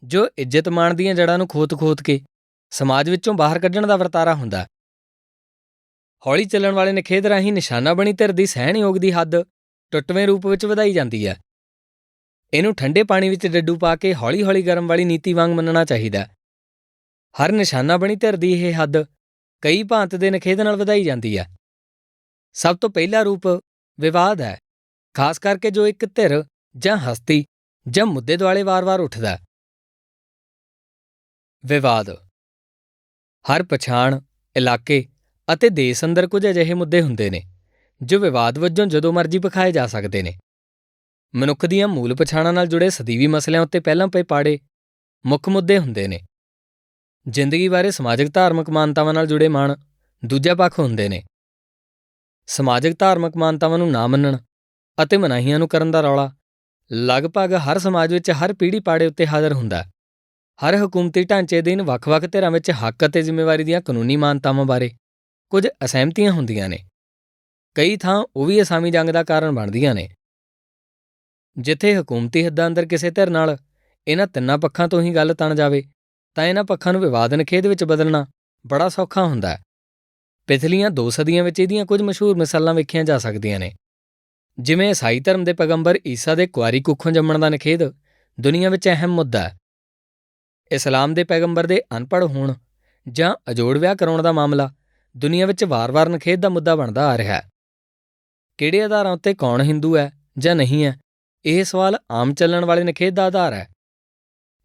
ਜੋ ਇੱਜ਼ਤ ਮਾਣ ਦੀਆਂ ਜੜ੍ਹਾਂ ਨੂੰ ਖੋਤ-ਖੋਤ ਕੇ ਸਮਾਜ ਵਿੱਚੋਂ ਬਾਹਰ ਕੱਢਣ ਦਾ ਵਰਤਾਰਾ ਹੁੰਦਾ। ਹੌਲੀ ਚੱਲਣ ਵਾਲੇ ਨਖੇਧ ਰਾਹੀਂ ਨਿਸ਼ਾਨਾ ਬਣੀ ਧਿਰ ਦੀ ਸਹਿਣਯੋਗ ਦੀ ਹੱਦ ਟੁੱਟਵੇਂ ਰੂਪ ਵਿੱਚ ਵਧਾਈ ਜਾਂਦੀ ਹੈ ਇਹਨੂੰ ਠੰਡੇ ਪਾਣੀ ਵਿੱਚ ਡੱਡੂ ਪਾ ਕੇ ਹੌਲੀ-ਹੌਲੀ ਗਰਮ ਵਾਲੀ ਨੀਤੀ ਵਾਂਗ ਮੰਨਣਾ ਚਾਹੀਦਾ। ਹਰ ਨਿਸ਼ਾਨਾ ਬਣੀ ਧਿਰ ਦੀ ਇਹ ਹੱਦ ਕਈ ਭਾਂਤ ਦੇ ਨਖੇਧ ਨਾਲ ਵਧਾਈ ਜਾਂਦੀ ਹੈ। ਸਭ ਤੋਂ ਪਹਿਲਾ ਰੂਪ ਵਿਵਾਦ ਹੈ, ਖਾਸ ਕਰਕੇ ਜੋ ਇੱਕ ਧਿਰ ਜਾਂ ਹਸਤੀ ਜਾਂ ਮੁੱਦੇ ਦੁਆਲੇ ਵਾਰ-ਵਾਰ ਉੱਠਦਾ ਹੈ। ਵਿਵਾਦ ਹਰ ਪਛਾਣ, ਇਲਾਕੇ ਅਤੇ ਦੇਸ਼ ਅੰਦਰ ਕੁਝ ਅਜਿਹੇ ਮੁੱਦੇ ਹੁੰਦੇ ਨੇ, ਜੋ ਵਿਵਾਦ ਵਜੋਂ ਜਦੋਂ ਮਰਜ਼ੀ ਵਿਖਾਏ ਜਾ ਸਕਦੇ ਨੇ। ਮਨੁੱਖ ਦੀਆਂ ਮੂਲ ਪਛਾਣਾਂ ਨਾਲ ਜੁੜੇ ਸਦੀਵੀ ਮਸਲਿਆਂ ਉੱਤੇ ਪਹਿਲਾਂ ਪਏ ਪਾੜੇ ਮੁੱਖ ਮੁੱਦੇ ਹੁੰਦੇ ਨੇ। ਜ਼ਿੰਦਗੀ ਬਾਰੇ ਸਮਾਜਿਕ ਧਾਰਮਿਕ ਮਾਨਤਾਵਾਂ ਨਾਲ ਜੁੜੇ ਮਾਣ ਦੂਜਾ ਪੱਖ ਹੁੰਦੇ ਨੇ। ਸਮਾਜਿਕ ਧਾਰਮਿਕ ਮਾਨਤਾਵਾਂ ਨੂੰ ਨਾ ਮੰਨਣ ਅਤੇ ਮਨਾਹੀਆਂ ਨੂੰ ਕਰਨ ਦਾ ਰੌਲਾ ਲਗਭਗ ਹਰ ਸਮਾਜ ਵਿੱਚ ਹਰ ਪੀੜ੍ਹੀ ਪਾੜੇ ਉੱਤੇ ਹਾਜ਼ਰ ਹੁੰਦਾ ਹੈ। ਹਰ ਹਕੂਮਤੀ ਢਾਂਚੇ ਦੇ ਇਨ ਵੱਖ-ਵੱਖ ਧਿਰਾਂ ਵਿੱਚ ਹੱਕ ਅਤੇ ਜ਼ਿੰਮੇਵਾਰੀ ਦੀਆਂ ਕਾਨੂੰਨੀ ਮਾਨਤਾਵਾਂ ਬਾਰੇ ਕੁਝ ਅਸਹਿਮਤੀਆਂ ਹੁੰਦੀਆਂ ਨੇ। ਕਈ ਥਾਂ ਉਹ ਵੀ ਅਸਾਮੀ ਜੰਗ ਦਾ ਕਾਰਨ ਬਣਦੀਆਂ ਨੇ। ਜਿੱਥੇ ਹਕੂਮਤੀ ਹੱਦਾਂ ਅੰਦਰ ਕਿਸੇ ਧਿਰ ਨਾਲ ਇਹਨਾਂ ਤਿੰਨਾਂ ਪੱਖਾਂ ਤੋਂ ਹੀ ਗੱਲ ਤਣ ਜਾਵੇ ਤਾਂ ਇਹਨਾਂ ਪੱਖਾਂ ਨੂੰ ਵਿਵਾਦ ਨਖੇਧ ਵਿੱਚ ਬਦਲਣਾ ਬੜਾ ਸੌਖਾ ਹੁੰਦਾ ਹੈ। ਪਿਛਲੀਆਂ ਦੋ ਸਦੀਆਂ ਵਿੱਚ ਇਹਦੀਆਂ ਕੁਝ ਮਸ਼ਹੂਰ ਮਿਸਾਲਾਂ ਵੇਖੀਆਂ ਜਾ ਸਕਦੀਆਂ ਨੇ। ਜਿਵੇਂ ਈਸਾਈ ਧਰਮ ਦੇ ਪੈਗੰਬਰ ਈਸਾ ਦੇ ਕੁਆਰੀ ਕੁੱਖੋਂ ਜੰਮਣ ਦਾ ਨਖੇਧ ਦੁਨੀਆ ਵਿੱਚ ਅਹਿਮ ਮੁੱਦਾ ਹੈ। ਇਸਲਾਮ ਦੇ ਪੈਗੰਬਰ ਦੇ ਅਨਪੜ੍ਹ ਹੋਣ ਜਾਂ ਅਜੋੜ ਵਿਆਹ ਕਰਾਉਣ ਦਾ ਮਾਮਲਾ ਦੁਨੀਆ ਵਿੱਚ ਵਾਰ-ਵਾਰ ਨਖੇਧ ਦਾ ਮੁੱਦਾ ਬਣਦਾ ਆ ਰਿਹਾ ਹੈ। ਕਿਹੜੇ ਆਧਾਰਾਂ ਉੱਤੇ ਕੌਣ ਹਿੰਦੂ ਹੈ ਜਾਂ ਨਹੀਂ ਹੈ, ਇਹ ਸਵਾਲ ਆਮ ਚੱਲਣ ਵਾਲੇ ਨਖੇਧ ਦਾ ਆਧਾਰ ਹੈ।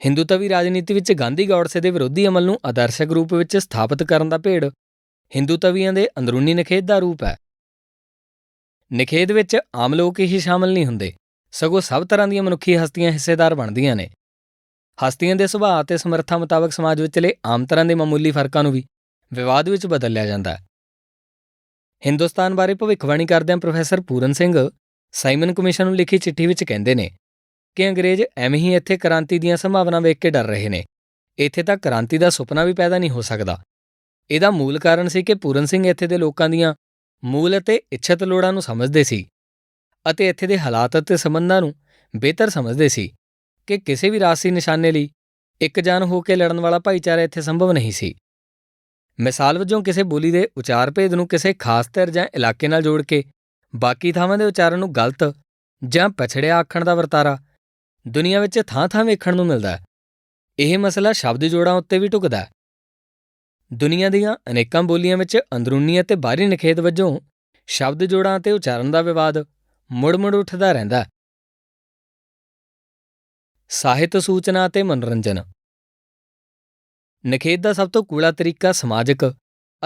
ਹਿੰਦੂਤਵੀ ਰਾਜਨੀਤੀ ਵਿੱਚ ਗਾਂਧੀ ਗੌਡਸੇ ਦੇ ਵਿਰੋਧੀ ਅਮਲ ਨੂੰ ਆਦਰਸ਼ਕ ਰੂਪ ਵਿੱਚ ਸਥਾਪਿਤ ਕਰਨ ਦਾ ਭੇੜ ਹਿੰਦੂਤਵੀਆਂ ਦੇ ਅੰਦਰੂਨੀ ਨਖੇਧ ਦਾ ਰੂਪ ਹੈ। ਨਖੇਧ ਵਿੱਚ ਆਮ ਲੋਕ ਹੀ ਸ਼ਾਮਲ ਨਹੀਂ ਹੁੰਦੇ। ਸਗੋਂ ਸਭ ਤਰ੍ਹਾਂ ਦੀਆਂ ਮਨੁੱਖੀ ਹਸਤੀਆਂ ਹਿੱਸੇਦਾਰ ਬਣਦੀਆਂ ਨੇ। ਹਸਤੀਆਂ ਦੇ ਸੁਭਾਅ ਅਤੇ ਸਮਰੱਥਾ ਮੁਤਾਬਕ ਸਮਾਜ ਵਿਚਲੇ ਆਮ ਤਰ੍ਹਾਂ ਦੇ ਮਾਮੂਲੀ ਫਰਕਾਂ ਨੂੰ ਵੀ ਵਿਵਾਦ ਵਿੱਚ ਬਦਲ ਲਿਆ ਜਾਂਦਾ ਹੈ। ਹਿੰਦੁਸਤਾਨ ਬਾਰੇ ਭਵਿੱਖਬਾਣੀ ਕਰਦਿਆਂ professor Puran Singh Simon commission ਨੂੰ ਲਿਖੀ ਚਿੱਠੀ ਵਿੱਚ ਕਹਿੰਦੇ ਨੇ ਕਿ ਅੰਗਰੇਜ਼ ਐਵੇਂ ਹੀ ਇੱਥੇ ਕ੍ਰਾਂਤੀ ਦੀਆਂ ਸੰਭਾਵਨਾ ਵੇਖ ਕੇ ਡਰ ਰਹੇ ਨੇ। ਇੱਥੇ ਤਾਂ ਕ੍ਰਾਂਤੀ ਦਾ ਸੁਪਨਾ ਵੀ ਪੈਦਾ ਨਹੀਂ ਹੋ ਸਕਦਾ। ਇਹਦਾ ਮੂਲ ਕਾਰਨ ਸੀ ਕਿ ਪੂਰਨ ਸਿੰਘ ਇੱਥੇ ਦੇ ਲੋਕਾਂ ਦੀਆਂ ਮੂਲ ਅਤੇ ਇੱਛਤ ਲੋੜਾਂ ਨੂੰ ਸਮਝਦੇ ਸੀ ਅਤੇ ਇੱਥੇ ਦੇ ਹਾਲਾਤ ਅਤੇ ਸੰਬੰਧਾਂ ਨੂੰ ਬਿਹਤਰ ਸਮਝਦੇ ਸੀ ਕਿ ਕਿਸੇ ਵੀ ਰਾਸੀ ਨਿਸ਼ਾਨੇ ਲਈ ਇੱਕ ਜਾਨ ਹੋ ਕੇ ਲੜਨ ਵਾਲਾ ਭਾਈਚਾਰਾ ਇੱਥੇ ਸੰਭਵ ਨਹੀਂ ਸੀ। ਮਿਸਾਲ ਵਜੋਂ ਕਿਸੇ ਬੋਲੀ ਦੇ ਉਚਾਰ ਭੇਦ ਨੂੰ ਕਿਸੇ ਖਾਸ ਧਿਰ ਜਾਂ ਇਲਾਕੇ ਨਾਲ ਜੋੜ ਕੇ ਬਾਕੀ ਥਾਵਾਂ ਦੇ ਉਚਾਰਨ ਨੂੰ ਗਲਤ ਜਾਂ ਪਛੜਿਆ ਆਖਣ ਦਾ ਵਰਤਾਰਾ ਦੁਨੀਆ ਵਿੱਚ ਥਾਂ-ਥਾਂ ਵੇਖਣ ਨੂੰ ਮਿਲਦਾ ਹੈ। ਇਹ ਮਸਲਾ ਸ਼ਬਦ ਜੋੜਾਂ ਉੱਤੇ ਵੀ ਢੁਕਦਾ ਹੈ। ਦੁਨੀਆ ਦੀਆਂ ਅਨੇਕਾਂ ਬੋਲੀਆਂ ਵਿੱਚ ਅੰਦਰੂਨੀ ਅਤੇ ਬਾਹਰੀ ਨਖੇਧ ਵਜੋਂ ਸ਼ਬਦ ਜੋੜਾਂ ਤੇ ਉਚਾਰਨ ਦਾ ਵਿਵਾਦ ਮੁੜ-ਮੁੜ ਉੱਠਦਾ ਰਹਿੰਦਾ ਹੈ। ਸਾਹਿਤ ਸੂਚਨਾ ਅਤੇ ਮਨੋਰੰਜਨ ਨਖੇਧ ਦਾ ਸਭ ਤੋਂ ਕੂਲਾ ਤਰੀਕਾ ਸਮਾਜਿਕ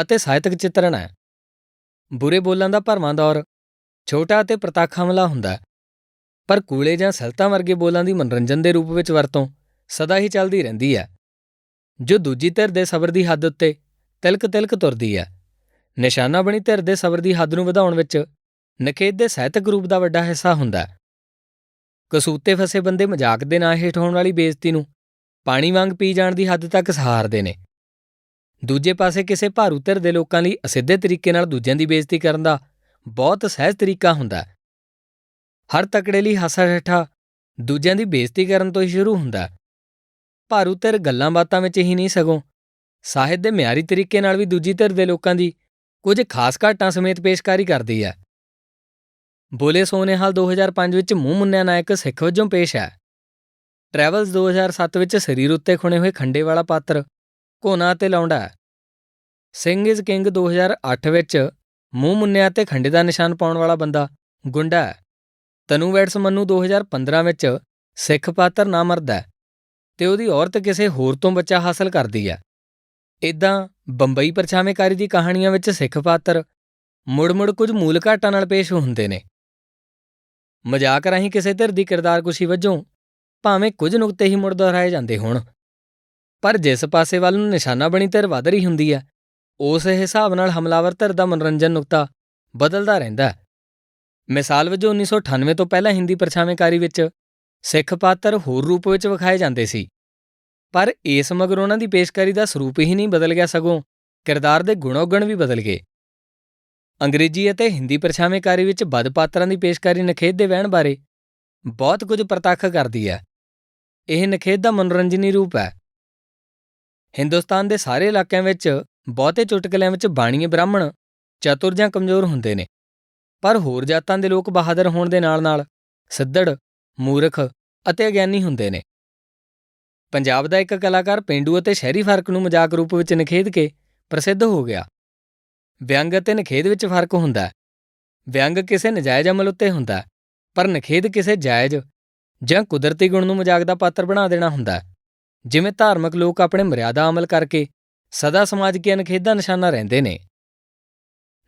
ਅਤੇ ਸਾਹਿਤਕ ਚਿੱਤਰਣ ਹੈ। ਬੁਰੇ ਬੋਲਾਂ ਦਾ ਭਰਵਾਂ ਦੌਰ, ਛੋਟਾ ਅਤੇ ਪ੍ਰਤੱਖ ਹਮਲਾ ਹੁੰਦਾ ਹੈ। ਪਰ ਕੂਲੇ ਜਾਂ ਸਲਤਾਂ ਵਰਗੇ ਬੋਲਾਂ ਦੀ ਮਨੋਰੰਜਨ ਦੇ ਰੂਪ ਵਿੱਚ ਵਰਤੋਂ ਸਦਾ ਹੀ ਚੱਲਦੀ ਰਹਿੰਦੀ ਹੈ। ਜੋ ਦੂਜੀ ਧਿਰ ਦੇ ਸਬਰ ਦੀ ਹੱਦ ਉੱਤੇ ਤਿਲਕ-ਤਿਲਕ ਤੁਰਦੀ ਹੈ, ਨਿਸ਼ਾਨਾ ਬਣੀ ਧਿਰ ਦੇ ਸਬਰ ਦੀ ਹੱਦ ਨੂੰ ਵਧਾਉਣ ਵਿੱਚ ਨਖੇਧ ਦੇ ਸਾਹਿਤਕ ਰੂਪ ਦਾ ਵੱਡਾ ਹਿੱਸਾ ਹੁੰਦਾ ਹੈ। ਕਸੂਤੇ ਫਸੇ ਬੰਦੇ ਮਜ਼ਾਕ ਦੇ ਨਾਂ ਹੇਠ ਹੋਣ ਵਾਲੀ ਬੇਇੱਜ਼ਤੀ ਨੂੰ ਪਾਣੀ ਵਾਂਗ ਪੀ ਜਾਣ ਦੀ ਹੱਦ ਤੱਕ ਸਹਾਰਦੇ ਨੇ। ਦੂਜੇ ਪਾਸੇ ਕਿਸੇ ਭਾਰੂ ਧਿਰ ਦੇ ਲੋਕਾਂ ਲਈ ਅਸਿੱਧੇ ਤਰੀਕੇ ਨਾਲ ਦੂਜਿਆਂ ਦੀ ਬੇਇੱਜ਼ਤੀ ਕਰਨ ਦਾ ਬਹੁਤ ਸਹਿਜ ਤਰੀਕਾ ਹੁੰਦਾ ਹੈ। ਹਰ ਤਕੜੇ ਲਈ ਹਾਸਾ ਠੱਠਾ ਦੂਜਿਆਂ ਦੀ ਬੇਇੱਜ਼ਤੀ ਕਰਨ ਤੋਂ ਹੀ ਸ਼ੁਰੂ ਹੁੰਦਾ ਹੈ। ਭਾਰੂ ਧਿਰ ਗੱਲਾਂ ਬਾਤਾਂ ਵਿੱਚ ਹੀ ਨਹੀਂ ਸਗੋਂ, ਸਾਹਿਤ ਦੇ ਮਿਆਰੀ ਤਰੀਕੇ ਨਾਲ ਵੀ ਦੂਜੀ ਧਿਰ ਦੇ ਲੋਕਾਂ ਦੀ ਕੁਝ ਖਾਸ ਘਾਟਾਂ ਸਮੇਤ ਪੇਸ਼ਕਾਰੀ ਕਰਦੀ ਹੈ। ਬੋਲੇ ਸੋਨੇਹਾਲ 2005 ਵਿੱਚ ਮੂੰਹ ਮੁੰਨਿਆ ਨਾਇਕ ਸਿੱਖ ਵਜੋਂ ਪੇਸ਼ ਹੈ। ਟਰੈਵਲਸ 2007 ਵਿੱਚ ਸਰੀਰ ਉੱਤੇ ਖੁਣੇ ਹੋਏ ਖੰਡੇ ਵਾਲਾ ਪਾਤਰ ਕੋਨਾ ਤੇ ਲੌਂਡਾ ਹੈ। ਸਿੰਘ ਇਜ਼ ਕਿੰਗ 2008 ਵਿੱਚ ਮੂੰਹ ਮੁੰਨਿਆ ਤੇ ਖੰਡੇ ਦਾ ਨਿਸ਼ਾਨ ਪਾਉਣ ਵਾਲਾ ਬੰਦਾ ਗੁੰਡਾ ਹੈ। ਤਨੂ ਵੈਟਸ ਮੰਨੂ 2015 ਵਿੱਚ ਸਿੱਖ ਪਾਤਰ ਨਾ ਮਰਦਾ ਹੈ ਤੇ ਉਹਦੀ ਔਰਤ ਕਿਸੇ ਹੋਰ ਤੋਂ ਬੱਚਾ ਹਾਸਲ ਕਰਦੀ ਹੈ। ਇਦਾਂ ਬੰਬਈ ਪਰਛਾਵੇਂਕਾਰੀ ਦੀ ਕਹਾਣੀਆਂ ਵਿੱਚ ਸਿੱਖ ਪਾਤਰ ਮੁੜ-ਮੁੜ ਕੁਝ ਮੂਲ ਘਾਟਾਂ ਨਾਲ ਪੇਸ਼ ਹੁੰਦੇ ਨੇ। ਮਜ਼ਾਕ ਰਾਹੀਂ ਕਿਸੇ ਧਿਰ ਦੀ ਕਿਰਦਾਰਕੁਸ਼ੀ ਵਜੋਂ ਭਾਵੇਂ ਕੁਝ ਨੁਕਤੇ ਹੀ ਮੁੜ ਦੁਹਰਾਏ ਜਾਂਦੇ ਹੋਣ, ਪਰ ਜਿਸ ਪਾਸੇ ਵੱਲ ਨੂੰ ਨਿਸ਼ਾਨਾ ਬਣੀ ਧਿਰ ਵਧ ਰਹੀ ਹੁੰਦੀ ਹੈ, ਉਸ ਹਿਸਾਬ ਨਾਲ ਹਮਲਾਵਰ ਧਿਰ ਦਾ ਮਨੋਰੰਜਨ ਨੁਕਤਾ ਬਦਲਦਾ ਰਹਿੰਦਾ ਹੈ। ਮਿਸਾਲ ਵਜੋਂ 1998 ਤੋਂ ਪਹਿਲਾਂ ਹਿੰਦੀ ਪਰਛਾਵੇਂਕਾਰੀ ਵਿੱਚ ਸਿੱਖ ਪਾਤਰ ਹੋਰ ਰੂਪ ਵਿੱਚ ਵਿਖਾਏ ਜਾਂਦੇ ਸੀ। ਪਰ ਇਸ ਮਗਰ ਉਹਨਾਂ ਦੀ ਪੇਸ਼ਕਾਰੀ ਦਾ ਸਰੂਪ ਹੀ ਨਹੀਂ ਬਦਲ ਗਿਆ, ਸਗੋਂ ਕਿਰਦਾਰ ਦੇ ਗੁਣੋਗਣ ਵੀ ਬਦਲ ਗਏ। ਅੰਗਰੇਜ਼ੀ ਅਤੇ ਹਿੰਦੀ ਪਰਛਾਵੇਂਕਾਰੀ ਵਿੱਚ ਬਦ ਪਾਤਰਾਂ ਦੀ ਪੇਸ਼ਕਾਰੀ ਨਖੇਧ ਦੇ ਵਹਿਣ ਬਾਰੇ ਬਹੁਤ ਕੁਝ ਪ੍ਰਤੱਖ ਕਰਦੀ ਹੈ। ਇਹ ਨਖੇਧ ਦਾ ਮਨੋਰੰਜਨੀ ਰੂਪ ਹੈ। ਹਿੰਦੁਸਤਾਨ ਦੇ ਸਾਰੇ ਇਲਾਕਿਆਂ ਵਿੱਚ ਬਹੁਤੇ ਚੁਟਕਲਿਆਂ ਵਿੱਚ ਬਾਣੀਏ ਬ੍ਰਾਹਮਣ ਚਤੁਰ ਜਾਂ ਕਮਜ਼ੋਰ ਹੁੰਦੇ ਨੇ। ਪਰ ਹੋਰ ਜਾਤਾਂ ਦੇ ਲੋਕ ਬਹਾਦਰ ਹੋਣ ਦੇ ਨਾਲ-ਨਾਲ ਸਿੱਧੜ ਮੂਰਖ ਅਤੇ ਅਗਿਆਨੀ ਹੁੰਦੇ ਨੇ। ਪੰਜਾਬ ਦਾ ਇੱਕ ਕਲਾਕਾਰ ਪਿੰਡੂ ਅਤੇ ਸ਼ਹਿਰੀ ਫ਼ਰਕ ਨੂੰ ਮਜ਼ਾਕ ਰੂਪ ਵਿੱਚ ਨਿਖੇਧ ਕੇ ਪ੍ਰਸਿੱਧ ਹੋ ਗਿਆ। ਵਿਅੰਗ ਅਤੇ ਨਿਖੇਧ ਵਿੱਚ ਫ਼ਰਕ ਹੁੰਦਾ ਹੈ। ਵਿਅੰਗ ਕਿਸੇ ਨਜਾਇਜ਼ ਅਮਲ ਉੱਤੇ ਹੁੰਦਾ ਪਰ ਨਿਖੇਧ ਕਿਸੇ ਜਾਇਜ਼ ਜਾਂ ਕੁਦਰਤੀ ਗੁਣ ਨੂੰ ਮਜ਼ਾਕ ਦਾ ਪਾਤਰ ਬਣਾ ਦੇਣਾ ਹੁੰਦਾ ਜਿਵੇਂ ਧਾਰਮਿਕ ਲੋਕ ਆਪਣੇ ਮਰਿਆਦਾ ਅਮਲ ਕਰਕੇ ਸਦਾ ਸਮਾਜ ਕੇ ਨਖੇਧਾ ਨਿਸ਼ਾਨਾ ਰਹਿੰਦੇ ਨੇ।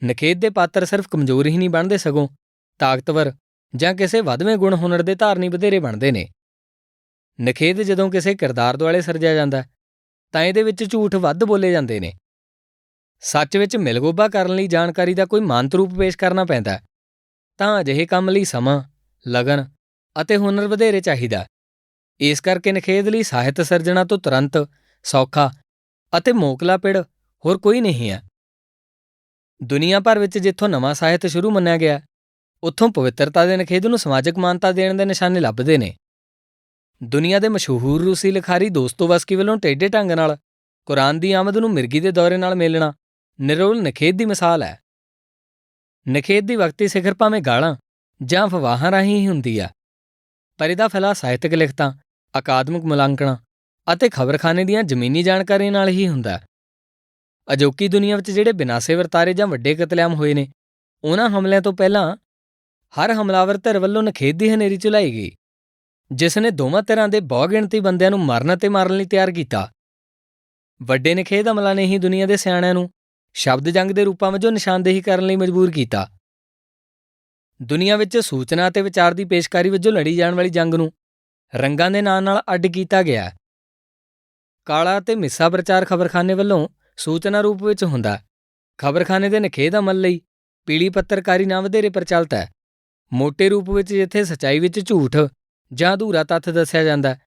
ਨਖੇਧ ਦੇ ਪਾਤਰ ਸਿਰਫ ਕਮਜ਼ੋਰ ਹੀ ਨਹੀਂ ਬਣਦੇ ਸਗੋਂ ਤਾਕਤਵਰ ਜਾਂ ਕਿਸੇ ਵਧਵੇਂ ਗੁਣ ਹੁਨਰ ਦੇ ਧਾਰਨੀ ਵਧੇਰੇ ਬਣਦੇ ਨੇ। ਨਖੇਧ ਜਦੋਂ ਕਿਸੇ ਕਿਰਦਾਰ ਦੁਆਲੇ ਸਿਰਜਿਆ ਜਾਂਦਾ ਤਾਂ ਇਹਦੇ ਵਿੱਚ ਝੂਠ ਵੱਧ ਬੋਲੇ ਜਾਂਦੇ ਨੇ। ਸੱਚ ਵਿੱਚ ਮਿਲਗੋਬਾ ਕਰਨ ਲਈ ਜਾਣਕਾਰੀ ਦਾ ਕੋਈ ਮਾਨਤ ਰੂਪ ਪੇਸ਼ ਕਰਨਾ ਪੈਂਦਾ ਤਾਂ ਅਜਿਹੇ ਕੰਮ ਲਈ ਸਮਾਂ, ਲਗਨ ਅਤੇ ਹੁਨਰ ਵਧੇਰੇ ਚਾਹੀਦਾ ਇਸ ਕਰਕੇ ਨਖੇਧ ਲਈ ਸਾਹਿਤ ਸਿਰਜਣਾ ਤੋਂ ਤੁਰੰਤ ਸੌਖਾ ਅਤੇ ਮੋਕਲਾ ਪਿੜ ਹੋਰ ਕੋਈ ਨਹੀਂ ਹੈ। ਦੁਨੀਆ ਭਰ ਵਿੱਚ ਜਿੱਥੋਂ ਨਵਾਂ ਸਾਹਿਤ ਸ਼ੁਰੂ ਮੰਨਿਆ ਗਿਆ, ਉੱਥੋਂ ਪਵਿੱਤਰਤਾ ਦੇ ਨਖੇਧ ਨੂੰ ਸਮਾਜਿਕ ਮਾਨਤਾ ਦੇਣ ਦੇ ਨਿਸ਼ਾਨੇ ਲੱਭਦੇ ਨੇ। ਦੁਨੀਆ ਦੇ ਮਸ਼ਹੂਰ ਰੂਸੀ ਲਿਖਾਰੀ ਦੋਸਤੋਵਸਕੀ ਵੱਲੋਂ ਟੇਢੇ ਢੰਗ ਨਾਲ ਕੁਰਾਨ ਦੀ ਆਮਦ ਨੂੰ ਮਿਰਗੀ ਦੇ ਦੌਰੇ ਨਾਲ ਮੇਲਣਾ ਨਿਰੋਲ ਨਖੇਧ ਦੀ ਮਿਸਾਲ ਹੈ। ਨਖੇਧ ਦੀ ਵਕਤੀ ਸਿਖਰ ਭਾਵੇਂ ਗਾਲਾਂ ਜਾਂ ਫਵਾਹਾਂ ਰਾਹੀਂ ਹੀ ਹੁੰਦੀ ਆ, ਪਰ ਇਹਦਾ ਫੈਲਾ ਸਾਹਿਤਕ ਲਿਖਤਾਂ, ਅਕਾਦਮਿਕ ਮੁਲਾਂਕਣਾਂ ਅਤੇ ਖਬਰਖਾਨੇ ਦੀਆਂ ਜ਼ਮੀਨੀ ਜਾਣਕਾਰੀ ਨਾਲ ਹੀ ਹੁੰਦਾ। ਅਜੋਕੀ ਦੁਨੀਆ ਵਿੱਚ ਜਿਹੜੇ ਬਿਨਾਸੇ ਵਰਤਾਰੇ ਜਾਂ ਵੱਡੇ ਕਤਲੇਆਮ ਹੋਏ ਨੇ, ਉਹਨਾਂ ਹਮਲਿਆਂ ਤੋਂ ਪਹਿਲਾਂ ਹਰ ਹਮਲਾਵਰ ਧਿਰ ਵੱਲੋਂ ਨਖੇਧ ਦੀ ਹਨੇਰੀ ਚੁਲਾਈ ਗਈ, ਜਿਸ ਨੇ ਦੋਵਾਂ ਧਿਰਾਂ ਦੇ ਬਹੁਗਿਣਤੀ ਬੰਦਿਆਂ ਨੂੰ ਮਾਰਨ ਅਤੇ ਮਾਰਨ ਲਈ ਤਿਆਰ ਕੀਤਾ। ਵੱਡੇ ਨਖੇਧ ਹਮਲਾ ਨੇ ਹੀ ਦੁਨੀਆ ਦੇ ਸਿਆਣਿਆਂ ਨੂੰ ਸ਼ਬਦ ਜੰਗ ਦੇ ਰੂਪਾਂ ਵਜੋਂ ਨਿਸ਼ਾਨਦੇਹੀ ਕਰਨ ਲਈ ਮਜਬੂਰ ਕੀਤਾ। ਦੁਨੀਆ ਵਿੱਚ ਸੂਚਨਾ ਅਤੇ ਵਿਚਾਰ ਦੀ ਪੇਸ਼ਕਾਰੀ ਵਜੋਂ ਲੜੀ ਜਾਣ ਵਾਲੀ ਜੰਗ ਨੂੰ ਰੰਗਾਂ ਦੇ ਨਾਂ ਨਾਲ ਅੱਡ ਕੀਤਾ ਗਿਆ। ਕਾਲਾ ਅਤੇ ਮਿੱਸਾ ਪ੍ਰਚਾਰ ਖਬਰਖਾਨੇ ਵੱਲੋਂ ਸੂਚਨਾ ਰੂਪ ਵਿੱਚ ਹੁੰਦਾ ਖਬਰਖਾਨੇ ਦੇ ਨਖੇਧ ਅਮਲ ਲਈ ਪੀਲੀ ਪੱਤਰਕਾਰੀ ਨਾਂ ਵਧੇਰੇ ਪ੍ਰਚਲਿਤ ਹੈ। ਮੋٹے ਰੂਪ ਵਿੱਚ ਜਿੱਥੇ ਸਚਾਈ ਵਿੱਚ ਝੂਠ ਜਾਂ ਅਧੂਰਾ ਤੱਥ ਦੱਸਿਆ ਜਾਂਦਾ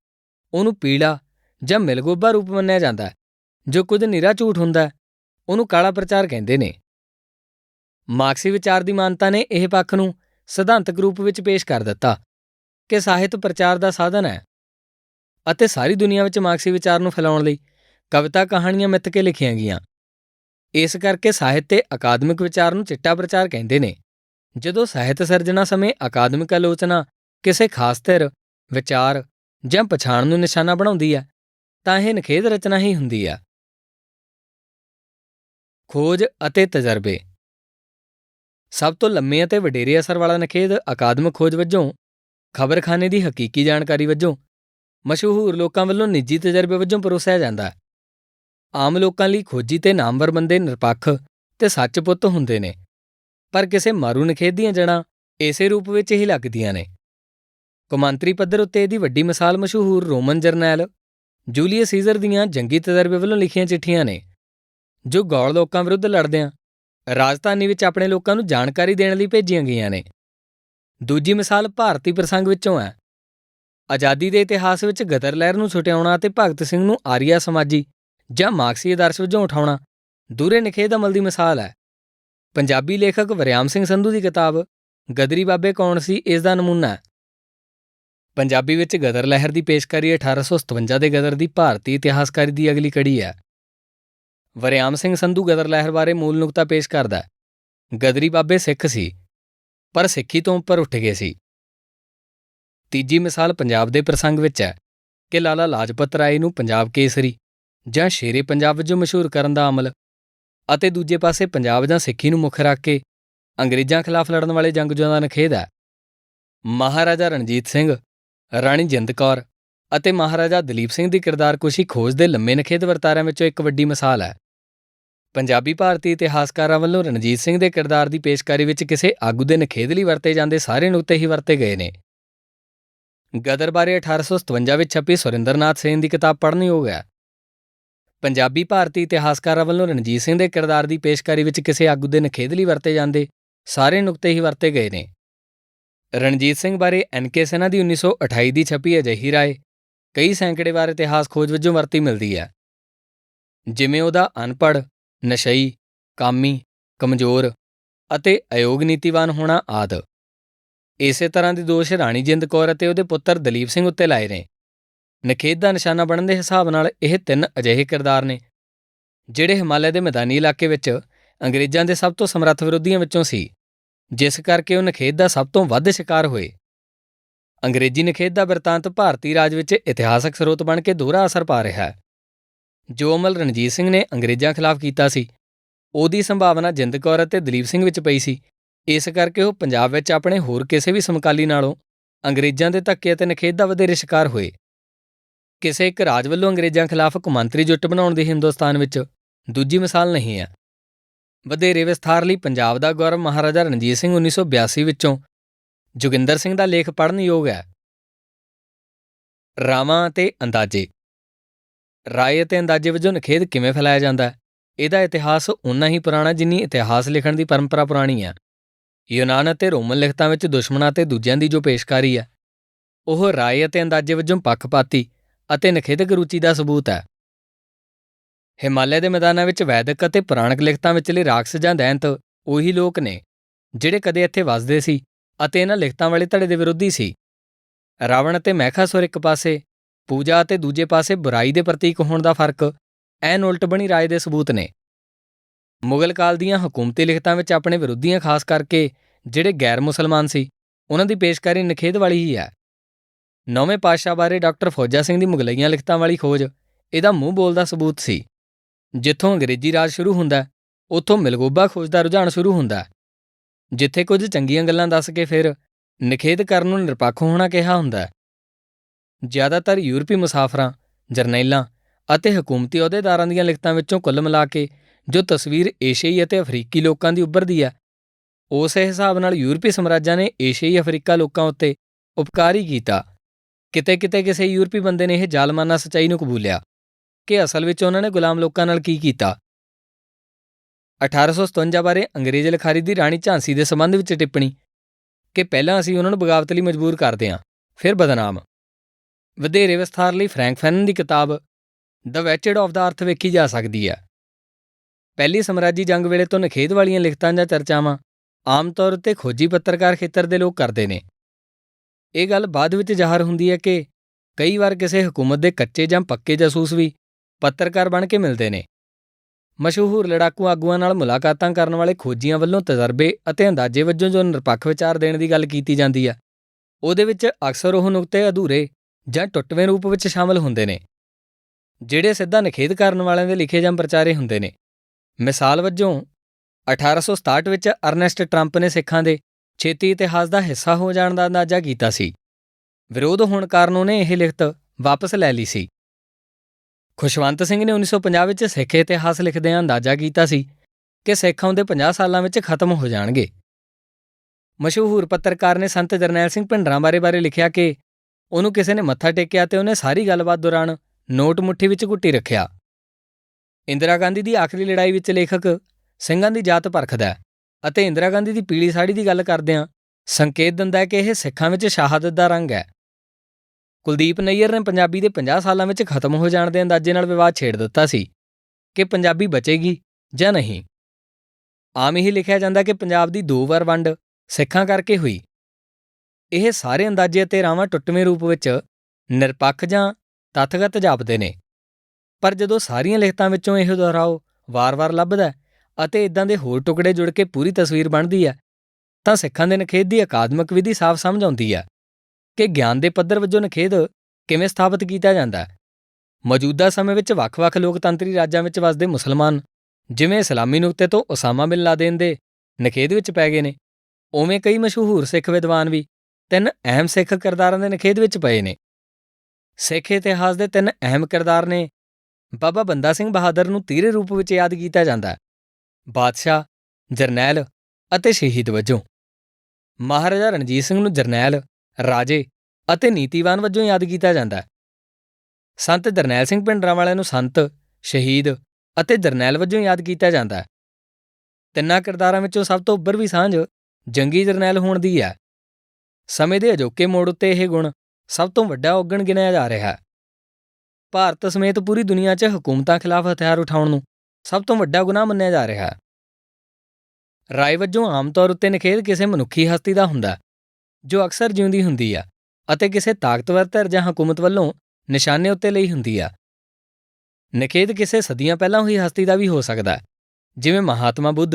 ਉਹਨੂੰ ਪੀਲਾ ਜਾਂ ਮਿਲਗੋਬਾ ਰੂਪ ਮੰਨਿਆ ਜਾਂਦਾ ਜੋ ਕੁਝ ਨਿਰਾ ਝੂਠ ਹੁੰਦਾ ਉਹਨੂੰ ਕਾਲਾ ਪ੍ਰਚਾਰ ਕਹਿੰਦੇ ਨੇ। ਮਾਰਕਸੀ ਵਿਚਾਰ ਦੀ ਮਾਨਤਾ ਨੇ ਇਹ ਪੱਖ ਨੂੰ ਸਿਧਾਂਤਕ ਰੂਪ ਵਿੱਚ ਪੇਸ਼ ਕਰ ਦਿੱਤਾ ਕਿ ਸਾਹਿਤ ਪ੍ਰਚਾਰ ਦਾ ਸਾਧਨ ਹੈ ਅਤੇ ਸਾਰੀ ਦੁਨੀਆ ਵਿੱਚ ਮਾਰਕਸੀ ਵਿਚਾਰ ਨੂੰ ਫੈਲਾਉਣ ਲਈ ਕਵਿਤਾ ਕਹਾਣੀਆਂ ਮਿੱਥ ਕੇ ਲਿਖੀਆਂ ਗਈਆਂ। ਇਸ ਕਰਕੇ ਸਾਹਿਤ ਤੇ ਅਕਾਦਮਿਕ ਵਿਚਾਰ ਨੂੰ ਚਿੱਟਾ ਪ੍ਰਚਾਰ ਕਹਿੰਦੇ ਨੇ। ਜਦੋਂ ਸਾਹਿਤ ਸਿਰਜਣਾ ਸਮੇਂ ਅਕਾਦਮਿਕ ਆਲੋਚਨਾ ਕਿਸੇ ਖਾਸ ਧਿਰ, ਵਿਚਾਰ ਜਾਂ ਪਛਾਣ ਨੂੰ ਨਿਸ਼ਾਨਾ ਬਣਾਉਂਦੀ ਹੈ, ਤਾਂ ਇਹ ਨਖੇਧ ਰਚਨਾ ਹੀ ਹੁੰਦੀ ਆ ਖੋਜ ਅਤੇ ਤਜਰਬੇ। ਸਭ ਤੋਂ ਲੰਮੇ ਅਤੇ ਵਡੇਰੇ ਅਸਰ ਵਾਲਾ ਨਖੇਧ ਅਕਾਦਮਿਕ ਖੋਜ ਵਜੋਂ, ਖਬਰਖਾਨੇ ਦੀ ਹਕੀਕੀ ਜਾਣਕਾਰੀ ਵਜੋਂ, ਮਸ਼ਹੂਰ ਲੋਕਾਂ ਵੱਲੋਂ ਨਿੱਜੀ ਤਜਰਬੇ ਵਜੋਂ ਪਰੋਸਿਆ ਜਾਂਦਾ ਹੈ। ਆਮ ਲੋਕਾਂ ਲਈ ਖੋਜੀ ਤੇ ਨਾਮਵਰ ਬੰਦੇ ਨਿਰਪੱਖ ਤੇ ਸੱਚ ਪੁੱਤ ਹੁੰਦੇ ਨੇ। ਪਰ ਕਿਸੇ ਮਾਰੂ ਨਖੇਧ ਦੀਆਂ ਜੜਾਂ ਇਸੇ ਰੂਪ ਵਿੱਚ ਹੀ ਲੱਗਦੀਆਂ ਨੇ। ਕੌਮਾਂਤਰੀ ਪੱਧਰ ਉੱਤੇ ਇਹਦੀ ਵੱਡੀ ਮਿਸਾਲ ਮਸ਼ਹੂਰ ਰੋਮਨ ਜਰਨੈਲ ਜੂਲੀਅਸ ਸੀਜ਼ਰ ਦੀਆਂ ਜੰਗੀ ਤਜਰਬੇ ਵੱਲੋਂ ਲਿਖੀਆਂ ਚਿੱਠੀਆਂ ਨੇ, ਜੋ ਗੌਲ ਲੋਕਾਂ ਵਿਰੁੱਧ ਲੜਦਿਆਂ ਰਾਜਧਾਨੀ ਵਿੱਚ ਆਪਣੇ ਲੋਕਾਂ ਨੂੰ ਜਾਣਕਾਰੀ ਦੇਣ ਲਈ ਭੇਜੀਆਂ ਗਈਆਂ ਨੇ। ਦੂਜੀ ਮਿਸਾਲ ਭਾਰਤੀ ਪ੍ਰਸੰਗ ਵਿੱਚੋਂ ਹੈ। ਆਜ਼ਾਦੀ ਦੇ ਇਤਿਹਾਸ ਵਿੱਚ ਗਦਰ ਲਹਿਰ ਨੂੰ ਛੁਟਿਆਉਣਾ ਅਤੇ ਭਗਤ ਸਿੰਘ ਨੂੰ ਆਰੀਆ ਸਮਾਜੀ ਜਾਂ ਮਾਰਕਸੀ ਆਦਰਸ਼ ਵਜੋਂ ਉਠਾਉਣਾ, ਦੂਰੇ ਨਿਖੇਧ ਅਮਲ ਦੀ ਮਿਸਾਲ ਹੈ। ਪੰਜਾਬੀ ਲੇਖਕ ਵਰਿਆਮ ਸਿੰਘ ਸੰਧੂ ਦੀ ਕਿਤਾਬ, ਗਦਰੀ ਬਾਬੇ ਕੌਣ ਸੀ, ਇਸ ਦਾ ਨਮੂਨਾ ਹੈ। ਪੰਜਾਬੀ ਵਿੱਚ ਗਦਰ ਲਹਿਰ ਦੀ ਪੇਸ਼ਕਾਰੀ 1857 ਦੇ ਗਦਰ ਦੀ ਭਾਰਤੀ ਇਤਿਹਾਸਕਾਰੀ ਦੀ ਅਗਲੀ ਕੜੀ ਹੈ। ਵਰਿਆਮ ਸਿੰਘ ਸੰਧੂ ਗਦਰ ਲਹਿਰ ਬਾਰੇ ਮੂਲ ਨੁਕਤਾ ਪੇਸ਼ ਕਰਦਾ ਹੈ। ਗਦਰੀ ਬਾਬੇ ਸਿੱਖ ਸੀ, ਪਰ ਸਿੱਖੀ ਤੋਂ ਉੱਪਰ ਉੱਠ ਗਏ ਸੀ। ਤੀਜੀ ਮਿਸਾਲ ਪੰਜਾਬ ਦੇ ਪ੍ਰਸੰਗ ਵਿੱਚ ਹੈ, ਕਿ ਲਾਲਾ ਲਾਜਪਤ ਰਾਏ ਨੂੰ ਪੰਜਾਬ ਕੇਸਰੀ ਜਾਂ ਸ਼ੇਰੇ ਪੰਜਾਬ ਵਜੋਂ ਮਸ਼ਹੂਰ ਕਰਨ ਦਾ ਅਮਲ, ਅਤੇ ਦੂਜੇ ਪਾਸੇ ਪੰਜਾਬ ਜਾਂ ਸਿੱਖੀ ਨੂੰ ਮੁੱਖ ਰੱਖ ਕੇ ਅੰਗਰੇਜ਼ਾਂ ਖਿਲਾਫ ਲੜਨ ਵਾਲੇ ਜੰਗਜੂਆਂ ਦਾ ਨਖੇਧ ਹੈ। ਮਹਾਰਾਜਾ ਰਣਜੀਤ ਸਿੰਘ, ਰਾਣੀ ਜਿੰਦ ਕੌਰ ਅਤੇ ਮਹਾਰਾਜਾ ਦਲੀਪ ਸਿੰਘ ਦੀ ਕਿਰਦਾਰਕੁਸ਼ੀ ਖੋਜ ਦੇ ਲੰਮੇ ਨਖੇਧ ਵਰਤਾਰਿਆਂ ਵਿੱਚੋਂ ਇੱਕ ਵੱਡੀ ਮਿਸਾਲ ਹੈ। ਪੰਜਾਬੀ ਭਾਰਤੀ ਇਤਿਹਾਸਕਾਰਾਂ ਵੱਲੋਂ ਰਣਜੀਤ ਸਿੰਘ ਦੇ ਕਿਰਦਾਰ ਦੀ ਪੇਸ਼ਕਾਰੀ ਵਿੱਚ ਕਿਸੇ ਆਗੂ ਦੇ ਨਖੇਧ ਲਈ ਵਰਤੇ ਜਾਂਦੇ ਸਾਰੇ ਨੁਕਤੇ ਹੀ ਵਰਤੇ ਗਏ ਨੇ। ਗਦਰ ਬਾਰੇ 1857 ਵਿੱਚ ਛਪੀ ਸੁਰਿੰਦਰਨਾਥ ਸੇਨ ਦੀ ਕਿਤਾਬ ਪੜ੍ਹਨੀ ਹੋ। ਗਿਆ ਪੰਜਾਬੀ ਭਾਰਤੀ ਇਤਿਹਾਸਕਾਰਾਂ ਵੱਲੋਂ ਰਣਜੀਤ ਸਿੰਘ ਦੇ ਕਿਰਦਾਰ ਦੀ ਪੇਸ਼ਕਾਰੀ ਵਿੱਚ ਕਿਸੇ ਆਗੂ ਦੇ ਨਖੇਧ ਲਈ ਵਰਤੇ ਜਾਂਦੇ ਸਾਰੇ ਨੁਕਤੇ ਹੀ ਵਰਤੇ ਗਏ ਨੇ। ਰਣਜੀਤ ਸਿੰਘ ਬਾਰੇ ਐਨਕੇ ਸੈਨਾ ਦੀ 1928 ਦੀ ਛਪੀ ਅਜਿਹੀ ਰਾਏ ਕਈ ਸੈਂਕੜੇਵਾਰ ਇਤਿਹਾਸ ਖੋਜ ਵਜੋਂ ਵਰਤੀ ਮਿਲਦੀ ਹੈ। ਜਿਵੇਂ ਉਹਦਾ ਅਨਪੜ੍ਹ, ਨਸ਼ਈ, ਕਾਮੀ, ਕਮਜ਼ੋਰ ਅਤੇ ਅਯੋਗ ਨੀਤੀਵਾਨ ਹੋਣਾ ਆਦ। ਇਸੇ ਤਰ੍ਹਾਂ ਦੇ ਦੋਸ਼ ਰਾਣੀ ਜਿੰਦ ਕੌਰ ਅਤੇ ਉਹਦੇ ਪੁੱਤਰ ਦਲੀਪ ਸਿੰਘ ਉੱਤੇ ਲਾਏ ਨੇ। ਨਖੇਧ ਦਾ ਨਿਸ਼ਾਨਾ ਬਣਨ ਦੇ ਹਿਸਾਬ ਨਾਲ ਇਹ ਤਿੰਨ ਅਜਿਹੇ ਕਿਰਦਾਰ ਨੇ, ਜਿਹੜੇ ਹਿਮਾਲਿਆ ਦੇ ਮੈਦਾਨੀ ਇਲਾਕੇ ਵਿੱਚ ਅੰਗਰੇਜ਼ਾਂ ਦੇ ਸਭ ਤੋਂ ਸਮਰੱਥ ਵਿਰੋਧੀਆਂ ਵਿੱਚੋਂ ਸੀ, ਜਿਸ ਕਰਕੇ ਉਹ ਨਖੇਧ ਦਾ ਸਭ ਤੋਂ ਵੱਧ ਸ਼ਿਕਾਰ ਹੋਏ। ਅੰਗਰੇਜ਼ੀ ਨਖੇਧ ਦਾ ਬਿਰਤਾਂਤ ਭਾਰਤੀ ਰਾਜ ਵਿੱਚ ਇਤਿਹਾਸਕ ਸਰੋਤ ਬਣ ਕੇ ਦੋਹਰਾ ਅਸਰ ਪਾ ਰਿਹਾ ਹੈ। ਜੋ ਅਮਲ ਰਣਜੀਤ ਸਿੰਘ ਨੇ ਅੰਗਰੇਜ਼ਾਂ ਖਿਲਾਫ ਕੀਤਾ ਸੀ, ਉਹਦੀ ਸੰਭਾਵਨਾ ਜਿੰਦ ਕੌਰ ਅਤੇ ਦਲੀਪ ਸਿੰਘ ਵਿੱਚ ਪਈ ਸੀ। ਇਸ ਕਰਕੇ ਉਹ ਪੰਜਾਬ ਵਿੱਚ ਆਪਣੇ ਹੋਰ ਕਿਸੇ ਵੀ ਸਮਕਾਲੀ ਨਾਲੋਂ ਅੰਗਰੇਜ਼ਾਂ ਦੇ ਧੱਕੇ ਅਤੇ ਨਖੇਧ ਦਾ ਵਧੇਰੇ ਸ਼ਿਕਾਰ ਹੋਏ। ਕਿਸੇ ਇੱਕ ਰਾਜ ਵੱਲੋਂ ਅੰਗਰੇਜ਼ਾਂ ਖਿਲਾਫ ਕੌਮਾਂਤਰੀ ਜੁੱਟ ਬਣਾਉਣ ਦੀ ਹਿੰਦੁਸਤਾਨ ਵਿੱਚ ਦੂਜੀ ਮਿਸਾਲ ਨਹੀਂ ਹੈ। ਵਧੇਰੇ ਵਿਸਥਾਰ ਲਈ ਪੰਜਾਬ ਦਾ ਗੌਰਵ ਮਹਾਰਾਜਾ ਰਣਜੀਤ ਸਿੰਘ 1982 ਵਿੱਚੋਂ ਜੋਗਿੰਦਰ ਸਿੰਘ ਦਾ ਲੇਖ ਪੜ੍ਹਨ ਯੋਗ ਹੈ। ਰਾਵਾਂ ਅਤੇ ਅੰਦਾਜ਼ੇ। ਰਾਏ ਅਤੇ ਅੰਦਾਜ਼ੇ ਵਜੋਂ ਨਖੇਧ ਕਿਵੇਂ ਫੈਲਾਇਆ ਜਾਂਦਾ ਹੈ? ਇਹਦਾ ਇਤਿਹਾਸ ਉਨਾ ਹੀ ਪੁਰਾਣਾ ਜਿੰਨੀ ਇਤਿਹਾਸ ਲਿਖਣ ਦੀ ਪਰੰਪਰਾ ਪੁਰਾਣੀ ਹੈ। ਯੂਨਾਨ ਅਤੇ ਰੋਮਨ ਲਿਖਤਾਂ ਵਿੱਚ ਦੁਸ਼ਮਣਾਂ ਤੇ ਦੂਜਿਆਂ ਦੀ ਜੋ ਪੇਸ਼ਕਾਰੀ ਹੈ, ਉਹ ਰਾਏ ਅਤੇ ਅੰਦਾਜ਼ੇ ਵਜੋਂ ਪੱਖਪਾਤੀ ਅਤੇ ਨਖੇਧਕ ਰੁਚੀ ਦਾ ਸਬੂਤ ਹੈ। ਹਿਮਾਲਿਆ ਦੇ ਮੈਦਾਨਾਂ ਵਿੱਚ ਵੈਦਿਕ ਅਤੇ ਪੁਰਾਣਕ ਲਿਖਤਾਂ ਵਿਚਲੇ ਰਾਖਸ ਜਾਂ ਦੈਂਤ ਉਹੀ ਲੋਕ ਨੇ, ਜਿਹੜੇ ਕਦੇ ਇੱਥੇ ਵੱਸਦੇ ਸੀ ਅਤੇ ਇਹਨਾਂ ਲਿਖਤਾਂ ਵਾਲੇ ਧੜੇ ਦੇ ਵਿਰੋਧੀ ਸੀ। ਰਾਵਣ ਅਤੇ ਮਹਿਖਾਸੁਰ ਇੱਕ ਪਾਸੇ, ਪੂਜਾ ਅਤੇ ਦੂਜੇ ਪਾਸੇ ਬੁਰਾਈ ਦੇ ਪ੍ਰਤੀਕ ਹੋਣ ਦਾ ਫ਼ਰਕ, ਐਨ ਉਲਟ ਬਣੀ ਰਾਏ ਦੇ ਸਬੂਤ ਨੇ। ਮੁਗਲ ਕਾਲ ਦੀਆਂ ਹਕੂਮਤੀ ਲਿਖਤਾਂ ਵਿੱਚ ਆਪਣੇ ਵਿਰੋਧੀਆਂ ਖਾਸ ਕਰਕੇ, ਜਿਹੜੇ ਗੈਰ ਮੁਸਲਮਾਨ ਸੀ, ਉਹਨਾਂ ਦੀ ਪੇਸ਼ਕਾਰੀ ਨਖੇਧ ਵਾਲੀ ਹੀ ਹੈ। ਨੌਵੇਂ ਪਾਤਸ਼ਾਹ ਬਾਰੇ ਡਾਕਟਰ ਫੌਜਾ ਸਿੰਘ ਦੀ ਮੁਗਲਈਆਂ ਲਿਖਤਾਂ ਵਾਲੀ ਖੋਜ, ਇਹਦਾ ਮੂੰਹ ਬੋਲਦਾ ਸਬੂਤ ਸੀ। ਜਿੱਥੋਂ ਅੰਗਰੇਜ਼ੀ ਰਾਜ ਸ਼ੁਰੂ ਹੁੰਦਾ, ਉੱਥੋਂ ਮਿਲਗੋਬਾ ਖੋਜ ਦਾ ਰੁਝਾਨ ਸ਼ੁਰੂ ਹੁੰਦਾ। ਜਿੱਥੇ ਕੁਝ ਚੰਗੀਆਂ ਗੱਲਾਂ ਦੱਸ ਕੇ ਫਿਰ ਨਿਖੇਧ ਕਰਨ ਨੂੰ ਨਿਰਪੱਖ ਹੋਣਾ ਕਿਹਾ ਹੁੰਦਾ। ਜ਼ਿਆਦਾਤਰ ਯੂਰਪੀ ਮੁਸਾਫਰਾਂ, ਜਰਨੈਲਾਂ ਅਤੇ ਹਕੂਮਤੀ ਅਹੁਦੇਦਾਰਾਂ ਦੀਆਂ ਲਿਖਤਾਂ ਵਿੱਚੋਂ ਕੁੱਲ ਮਿਲਾ ਕੇ ਜੋ ਤਸਵੀਰ ਏਸ਼ੀਆਈ ਅਤੇ ਅਫਰੀਕੀ ਲੋਕਾਂ ਦੀ ਉੱਭਰਦੀ ਹੈ, ਉਸੇ ਹਿਸਾਬ ਨਾਲ ਯੂਰਪੀ ਸਮਰਾਜਾਂ ਨੇ ਏਸ਼ੀਆਈ ਅਫਰੀਕਾ ਲੋਕਾਂ ਉੱਤੇ ਉਪਕਾਰੀ ਕੀਤਾ। ਕਿਤੇ-ਕਿਤੇ ਕਿਸੇ ਯੂਰਪੀ ਬੰਦੇ ਨੇ ਇਹ ਜ਼ਾਲਮਾਨਾ ਸਚਾਈ ਨੂੰ ਕਬੂਲਿਆ ਕਿ ਅਸਲ ਵਿੱਚ ਉਹਨਾਂ ਨੇ ਗੁਲਾਮ ਲੋਕਾਂ ਨਾਲ ਕੀ ਕੀਤਾ। 1857 ਬਾਰੇ ਅੰਗਰੇਜ਼ ਲਿਖਾਰੀ ਦੀ ਰਾਣੀ ਝਾਂਸੀ ਦੇ ਸੰਬੰਧ ਵਿੱਚ ਟਿੱਪਣੀ ਕਿ ਪਹਿਲਾਂ ਅਸੀਂ ਉਹਨਾਂ ਨੂੰ ਬਗਾਵਤ ਲਈ ਮਜਬੂਰ ਕਰਦੇ ਹਾਂ, ਫਿਰ ਬਦਨਾਮ। ਵਧੇਰੇ ਵਿਸਥਾਰ ਲਈ ਫਰੈਂਕ ਫੈਨਨ ਦੀ ਕਿਤਾਬ ਦ ਵੈਚਡ ਆਫ ਦਾ ਅਰਥ ਵੇਖੀ ਜਾ ਸਕਦੀ ਹੈ। ਪਹਿਲੀ ਸਮਰਾਜੀ ਜੰਗ ਵੇਲੇ ਤੋਂ ਨਖੇਧ ਵਾਲੀਆਂ ਲਿਖਤਾਂ ਜਾਂ ਚਰਚਾਵਾਂ ਆਮ ਤੌਰ ਉੱਤੇ ਖੋਜੀ ਪੱਤਰਕਾਰ ਖੇਤਰ ਦੇ ਲੋਕ ਕਰਦੇ ਨੇ। ਇਹ ਗੱਲ ਬਾਅਦ ਵਿੱਚ ਜ਼ਾਹਰ ਹੁੰਦੀ ਹੈ ਕਿ ਕਈ ਵਾਰ ਕਿਸੇ ਹਕੂਮਤ ਦੇ ਕੱਚੇ ਜਾਂ ਪੱਕੇ ਜਾਸੂਸ ਵੀ ਪੱਤਰਕਾਰ ਬਣ ਕੇ ਮਿਲਦੇ ਨੇ। ਮਸ਼ਹੂਰ ਲੜਾਕੂ ਆਗੂਆਂ ਨਾਲ ਮੁਲਾਕਾਤਾਂ ਕਰਨ ਵਾਲੇ ਖੋਜੀਆਂ ਵੱਲੋਂ ਤਜਰਬੇ ਅਤੇ ਅੰਦਾਜ਼ੇ ਵਜੋਂ ਜੋ ਨਿਰਪੱਖ ਵਿਚਾਰ ਦੇਣ ਦੀ ਗੱਲ ਕੀਤੀ ਜਾਂਦੀ ਆ, ਉਹਦੇ ਵਿੱਚ ਅਕਸਰ ਉਹ ਨੁਕਤੇ ਅਧੂਰੇ ਜਾਂ ਟੁੱਟਵੇਂ ਰੂਪ ਵਿੱਚ ਸ਼ਾਮਲ ਹੁੰਦੇ ਨੇ, ਜਿਹੜੇ ਸਿੱਧਾ ਨਿਖੇਧ ਕਰਨ ਵਾਲਿਆਂ ਦੇ ਲਿਖੇ ਜਾਂ ਪ੍ਰਚਾਰੇ ਹੁੰਦੇ ਨੇ। ਮਿਸਾਲ ਵਜੋਂ 1867 ਵਿੱਚ ਅਰਨੈਸਟ ਟਰੰਪ ਨੇ ਸਿੱਖਾਂ ਦੇ ਛੇਤੀ ਇਤਿਹਾਸ ਦਾ ਹਿੱਸਾ ਹੋ ਜਾਣ ਦਾ ਅੰਦਾਜ਼ਾ ਕੀਤਾ ਸੀ। ਵਿਰੋਧ ਹੋਣ ਕਾਰਨ ਉਹਨੇ ਇਹ ਲਿਖਤ ਵਾਪਸ ਲੈ ਲਈ ਸੀ। ਖੁਸ਼ਵੰਤ ਸਿੰਘ ਨੇ 1950 ਵਿੱਚ ਸਿੱਖ ਇਤਿਹਾਸ ਲਿਖਦਿਆਂ ਅੰਦਾਜ਼ਾ ਕੀਤਾ ਸੀ ਕਿ ਸਿੱਖ ਆਉਂਦੇ 50 ਸਾਲਾਂ ਵਿੱਚ ਖਤਮ ਹੋ ਜਾਣਗੇ। ਮਸ਼ਹੂਰ ਪੱਤਰਕਾਰ ਨੇ ਸੰਤ ਜਰਨੈਲ ਸਿੰਘ ਭਿੰਡਰਾਂ ਬਾਰੇ ਬਾਰੇ ਲਿਖਿਆ ਕਿ ਉਹਨੂੰ ਕਿਸੇ ਨੇ ਮੱਥਾ ਟੇਕਿਆ ਤੇ ਉਹਨੇ ਸਾਰੀ ਗੱਲਬਾਤ ਦੌਰਾਨ ਨੋਟ ਮੁੱਠੀ ਵਿੱਚ ਘੁੱਟੀ ਰੱਖਿਆ। ਇੰਦਰਾ ਗਾਂਧੀ ਦੀ ਆਖਰੀ ਲੜਾਈ ਵਿੱਚ ਲੇਖਕ ਸਿੰਘਾਂ ਦੀ ਜਾਤ ਪਰਖਦਾ ਹੈ। ਅਤੇ ਇੰਦਰਾ ਗਾਂਧੀ ਦੀ ਪੀਲੀ ਸਾੜੀ ਦੀ ਗੱਲ ਕਰਦਿਆਂ ਸੰਕੇਤ ਦਿੰਦਾ ਹੈ ਕਿ ਇਹ ਸਿੱਖਾਂ ਵਿੱਚ ਸ਼ਹਾਦਤ ਦਾ ਰੰਗ ਹੈ। ਕੁਲਦੀਪ ਨਈਅਰ ਨੇ ਪੰਜਾਬੀ ਦੇ 50 ਸਾਲਾਂ ਵਿੱਚ ਖਤਮ ਹੋ ਜਾਣ ਦੇ ਅੰਦਾਜ਼ੇ ਨਾਲ ਵਿਵਾਦ ਛੇੜ ਦਿੱਤਾ ਸੀ, ਕਿ ਪੰਜਾਬੀ ਬਚੇਗੀ ਜਾਂ ਨਹੀਂ। ਆਮ ਹੀ ਲਿਖਿਆ ਜਾਂਦਾ ਕਿ ਪੰਜਾਬ ਦੀ ਦੋ ਵਾਰ ਵੰਡ ਸਿੱਖਾਂ ਕਰਕੇ ਹੋਈ। ਇਹ ਸਾਰੇ ਅੰਦਾਜ਼ੇ ਅਤੇ ਰਾਵਾਂ ਟੁੱਟਵੇਂ ਰੂਪ ਵਿੱਚ ਨਿਰਪੱਖ ਜਾਂ ਤੱਥਗਤ ਜਾਪਦੇ ਨੇ। ਪਰ ਜਦੋਂ ਸਾਰੀਆਂ ਲਿਖਤਾਂ ਵਿੱਚੋਂ ਇਹ ਦੁਹਰਾਓ ਵਾਰ-ਵਾਰ ਲੱਭਦਾ ਅਤੇ ਇਦਾਂ ਦੇ ਹੋਰ ਟੁਕੜੇ ਜੁੜ ਕੇ ਪੂਰੀ ਤਸਵੀਰ ਬਣਦੀ ਹੈ, ਤਾਂ ਸਿੱਖਾਂ ਦੇ ਨਖੇਧ ਦੀ ਅਕਾਦਮਿਕ ਵਿਧੀ ਸਾਫ਼ ਸਮਝ ਆਉਂਦੀ ਹੈ ਕਿ ਗਿਆਨ ਦੇ ਪੱਧਰ ਵਜੋਂ ਨਖੇਧ ਕਿਵੇਂ ਸਥਾਪਿਤ ਕੀਤਾ ਜਾਂਦਾ ਹੈ। ਮੌਜੂਦਾ ਸਮੇਂ ਵਿੱਚ ਵੱਖ-ਵੱਖ ਲੋਕਤੰਤਰੀ ਰਾਜਾਂ ਵਿੱਚ ਵਸਦੇ ਮੁਸਲਮਾਨ, ਜਿਵੇਂ ਇਸਲਾਮੀ ਨੁਕਤੇ ਤੋਂ ਉਸਾਮਾ ਬਿਨ ਲਾਦੇਨ ਦੇ ਨਖੇਧ ਵਿੱਚ ਪੈ ਗਏ ਨੇ, ਉਵੇਂ ਕਈ ਮਸ਼ਹੂਰ ਸਿੱਖ ਵਿਦਵਾਨ ਵੀ ਤਿੰਨ ਅਹਿਮ ਸਿੱਖ ਕਿਰਦਾਰਾਂ ਦੇ ਨਖੇਧ ਵਿੱਚ ਪਏ ਨੇ। ਸਿੱਖ ਇਤਿਹਾਸ ਦੇ ਤਿੰਨ ਅਹਿਮ ਕਿਰਦਾਰ ਨੇ ਬਾਬਾ ਬੰਦਾ ਸਿੰਘ ਬਹਾਦਰ ਨੂੰ ਤੀਰੇ ਰੂਪ ਵਿੱਚ ਯਾਦ ਕੀਤਾ ਜਾਂਦਾ ਹੈ। ਬਾਦਸ਼ਾਹ, ਜਰਨੈਲ ਅਤੇ ਸ਼ਹੀਦ ਵਜੋਂ। ਮਹਾਰਾਜਾ ਰਣਜੀਤ ਸਿੰਘ ਨੂੰ ਜਰਨੈਲ, ਰਾਜੇ ਅਤੇ ਨੀਤੀਵਾਨ ਵਜੋਂ ਯਾਦ ਕੀਤਾ ਜਾਂਦਾ ਹੈ। ਸੰਤ ਜਰਨੈਲ ਸਿੰਘ ਭਿੰਡਰਾਂ ਵਾਲਿਆਂ ਨੂੰ ਸੰਤ, ਸ਼ਹੀਦ ਅਤੇ ਜਰਨੈਲ ਵਜੋਂ ਯਾਦ ਕੀਤਾ ਜਾਂਦਾ ਹੈ। ਤਿੰਨਾਂ ਕਿਰਦਾਰਾਂ ਵਿੱਚੋਂ ਸਭ ਤੋਂ ਉੱਭਰਵੀਂ ਸਾਂਝ ਜੰਗੀ ਜਰਨੈਲ ਹੋਣ ਦੀ ਹੈ। ਸਮੇਂ ਦੇ ਅਜੋਕੇ ਮੋੜ ਉੱਤੇ ਇਹ ਗੁਣ ਸਭ ਤੋਂ ਵੱਡਾ ਔਗਣ ਗਿਣਿਆ ਜਾ ਰਿਹਾ ਹੈ। ਭਾਰਤ ਸਮੇਤ ਪੂਰੀ ਦੁਨੀਆ 'ਚ ਹਕੂਮਤਾਂ ਖਿਲਾਫ ਹਥਿਆਰ ਉਠਾਉਣ ਨੂੰ ਸਭ ਤੋਂ ਵੱਡਾ ਗੁਨਾਹ ਮੰਨਿਆ ਜਾ ਰਿਹਾ ਹੈ। ਰਾਏ ਵਜੋਂ ਆਮ ਤੌਰ ਉੱਤੇ ਨਖੇਧ ਕਿਸੇ ਮਨੁੱਖੀ ਹਸਤੀ ਦਾ ਹੁੰਦਾ ਜੋ ਅਕਸਰ ਜਿਉਂਦੀ ਹੁੰਦੀ ਆ ਅਤੇ ਕਿਸੇ ਤਾਕਤਵਰ ਧਿਰ ਜਾਂ ਹਕੂਮਤ ਵੱਲੋਂ ਨਿਸ਼ਾਨੇ ਉੱਤੇ ਲਈ ਹੁੰਦੀ ਆ। ਨਖੇਧ ਕਿਸੇ ਸਦੀਆਂ ਪਹਿਲਾਂ ਹੋਈ ਹਸਤੀ ਦਾ ਵੀ ਹੋ ਸਕਦਾ ਜਿਵੇਂ ਮਹਾਤਮਾ ਬੁੱਧ,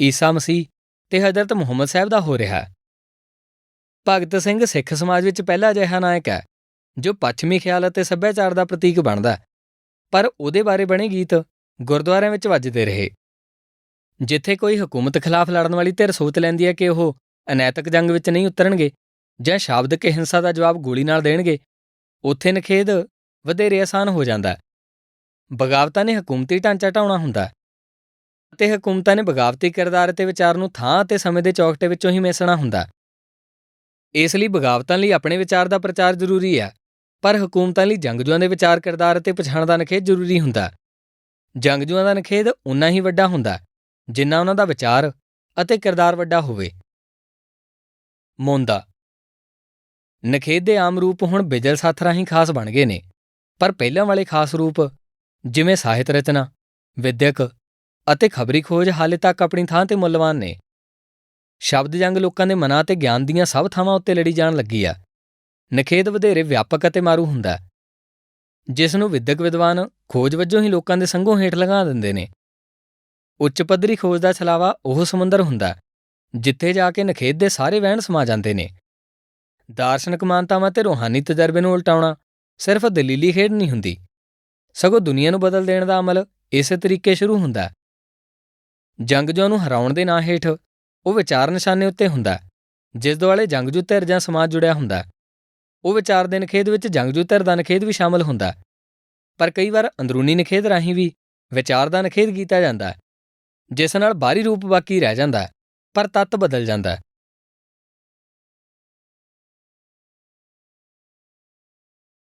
ਈਸਾ ਮਸੀਹ ਤੇ ਹਜ਼ਰਤ ਮੁਹੰਮਦ ਸਾਹਿਬ ਦਾ ਹੋ ਰਿਹਾ ਹੈ। ਭਗਤ ਸਿੰਘ ਸਿੱਖ ਸਮਾਜ ਵਿੱਚ ਪਹਿਲਾ ਅਜਿਹਾ ਨਾਇਕ ਹੈ, ਜੋ ਪੱਛਮੀ ਖਿਆਲ ਅਤੇ ਸੱਭਿਆਚਾਰ ਦਾ ਪ੍ਰਤੀਕ ਬਣਦਾ ਪਰ ਉਹਦੇ ਬਾਰੇ ਬਣੇ ਗੀਤ ਗੁਰਦੁਆਰਿਆਂ ਵਿੱਚ ਵੱਜਦੇ ਰਹੇ। ਜਿੱਥੇ ਕੋਈ ਹਕੂਮਤ ਖਿਲਾਫ ਲੜਨ ਵਾਲੀ ਧਿਰ ਸੋਚ ਲੈਂਦੀ ਹੈ ਕਿ ਉਹ ਅਨੈਤਿਕ ਜੰਗ ਵਿੱਚ ਨਹੀਂ ਉਤਰਨਗੇ ਜਾਂ ਸ਼ਾਬਦਿਕ ਹਿੰਸਾ ਦਾ ਜਵਾਬ ਗੋਲੀ ਨਾਲ ਦੇਣਗੇ, ਉੱਥੇ ਨਖੇਧ ਵਧੇਰੇ ਆਸਾਨ ਹੋ ਜਾਂਦਾ ਬਗਾਵਤਾਂ ਨੇ ਹਕੂਮਤੀ ਢਾਂਚਾ ਢਾਉਣਾ ਹੁੰਦਾ ਅਤੇ ਹਕੂਮਤਾਂ ਨੇ ਬਗਾਵਤੀ ਕਿਰਦਾਰ ਅਤੇ ਵਿਚਾਰ ਨੂੰ ਥਾਂ ਅਤੇ ਸਮੇਂ ਦੇ ਚੌਕਟੇ ਵਿੱਚੋਂ ਹੀ ਮੇਸਣਾ ਹੁੰਦਾ ਇਸ ਲਈ ਬਗਾਵਤਾਂ ਲਈ ਆਪਣੇ ਵਿਚਾਰ ਦਾ ਪ੍ਰਚਾਰ ਜ਼ਰੂਰੀ ਹੈ, ਪਰ ਹਕੂਮਤਾਂ ਲਈ ਜੰਗਜੂਆਂ ਦੇ ਵਿਚਾਰ, ਕਿਰਦਾਰ ਅਤੇ ਪਛਾਣ ਦਾ ਨਖੇਧ ਜ਼ਰੂਰੀ ਹੁੰਦਾ ਜੰਗਜੂਆਂ ਦਾ ਨਖੇਧ ਉਨਾ ਹੀ ਵੱਡਾ ਹੁੰਦਾ, ਜਿੰਨਾ ਉਹਨਾਂ ਦਾ ਵਿਚਾਰ ਅਤੇ ਕਿਰਦਾਰ ਵੱਡਾ ਹੋਵੇ। ਮੋਂਦਾ। ਨਖੇਧ ਦੇ ਆਮ ਰੂਪ ਹੁਣ ਬਿਜਲ ਸਾਥ ਰਾਹੀਂ ਖਾਸ ਬਣ ਗਏ ਨੇ, ਪਰ ਪਹਿਲਾਂ ਵਾਲੇ ਖਾਸ ਰੂਪ ਜਿਵੇਂ ਸਾਹਿਤ ਰਚਨਾ, ਵਿਦਿਅਕ ਅਤੇ ਖਬਰੀ ਖੋਜ ਹਾਲੇ ਤੱਕ ਆਪਣੀ ਥਾਂ ਤੇ ਮੁੱਲਵਾਨ ਨੇ। ਸ਼ਬਦ ਜੰਗ ਲੋਕਾਂ ਦੇ ਮਨਾਂ ਤੇ ਗਿਆਨ ਦੀਆਂ ਸਭ ਥਾਵਾਂ ਉੱਤੇ ਲੜੀ ਜਾਣ ਲੱਗੀ ਆ। ਨਖੇਧ ਵਧੇਰੇ ਵਿਆਪਕ ਅਤੇ ਮਾਰੂ ਹੁੰਦਾ। ਜਿਸ ਨੂੰ ਵਿਦਿਅਕ ਵਿਦਵਾਨ ਖੋਜ ਵਜੋਂ ਹੀ ਲੋਕਾਂ ਦੇ ਸੰਘੋਂ ਹੇਠ ਲਗਾ ਦਿੰਦੇ ਨੇ। ਉੱਚ ਪੱਧਰੀ ਖੋਜ ਦਾ ਛਲਾਵਾ ਉਹ ਸਮੁੰਦਰ ਹੁੰਦਾ ਜਿੱਥੇ ਜਾ ਕੇ ਨਖੇਧ ਦੇ ਸਾਰੇ ਵਹਿਣ ਸਮਾ ਜਾਂਦੇ ਨੇ। ਦਾਰਸ਼ਨਿਕ ਮਾਨਤਾਵਾਂ ਤੇ ਰੂਹਾਨੀ ਤਜਰਬੇ ਨੂੰ ਉਲਟਾਉਣਾ ਸਿਰਫ ਦਲੀਲੀ ਖੇਡ ਨਹੀਂ ਹੁੰਦੀ। ਸਗੋਂ ਦੁਨੀਆ ਨੂੰ ਬਦਲ ਦੇਣ ਦਾ ਅਮਲ ਇਸੇ ਤਰੀਕੇ ਸ਼ੁਰੂ ਹੁੰਦਾ ਜੰਗਜੂਆਂ ਨੂੰ ਹਰਾਉਣ ਦੇ ਨਾਂ ਹੇਠ ਉਹ ਵਿਚਾਰ ਨਿਸ਼ਾਨੇ ਉੱਤੇ ਹੁੰਦਾ ਜਿਸ ਦੁਆਲੇ ਜੰਗਜੂ ਧਿਰ ਜਾਂ ਸਮਾਜ ਜੁੜਿਆ ਹੁੰਦਾ ਉਹ ਵਿਚਾਰ ਦੇ ਨਖੇਧ ਵਿੱਚ ਜੰਗਜੂ ਧਿਰ ਦਾ ਨਖੇਧ ਵੀ ਸ਼ਾਮਲ ਹੁੰਦਾ। ਪਰ ਕਈ ਵਾਰ ਅੰਦਰੂਨੀ ਨਖੇਧ ਰਾਹੀਂ ਵੀ ਵਿਚਾਰ ਦਾ ਨਖੇਧ ਕੀਤਾ ਜਾਂਦਾ। ਜਿਸ ਨਾਲ ਬਾਹਰੀ ਰੂਪ ਬਾਕੀ ਰਹਿ ਜਾਂਦਾ, ਪਰ ਤੱਤ ਬਦਲ ਜਾਂਦਾ।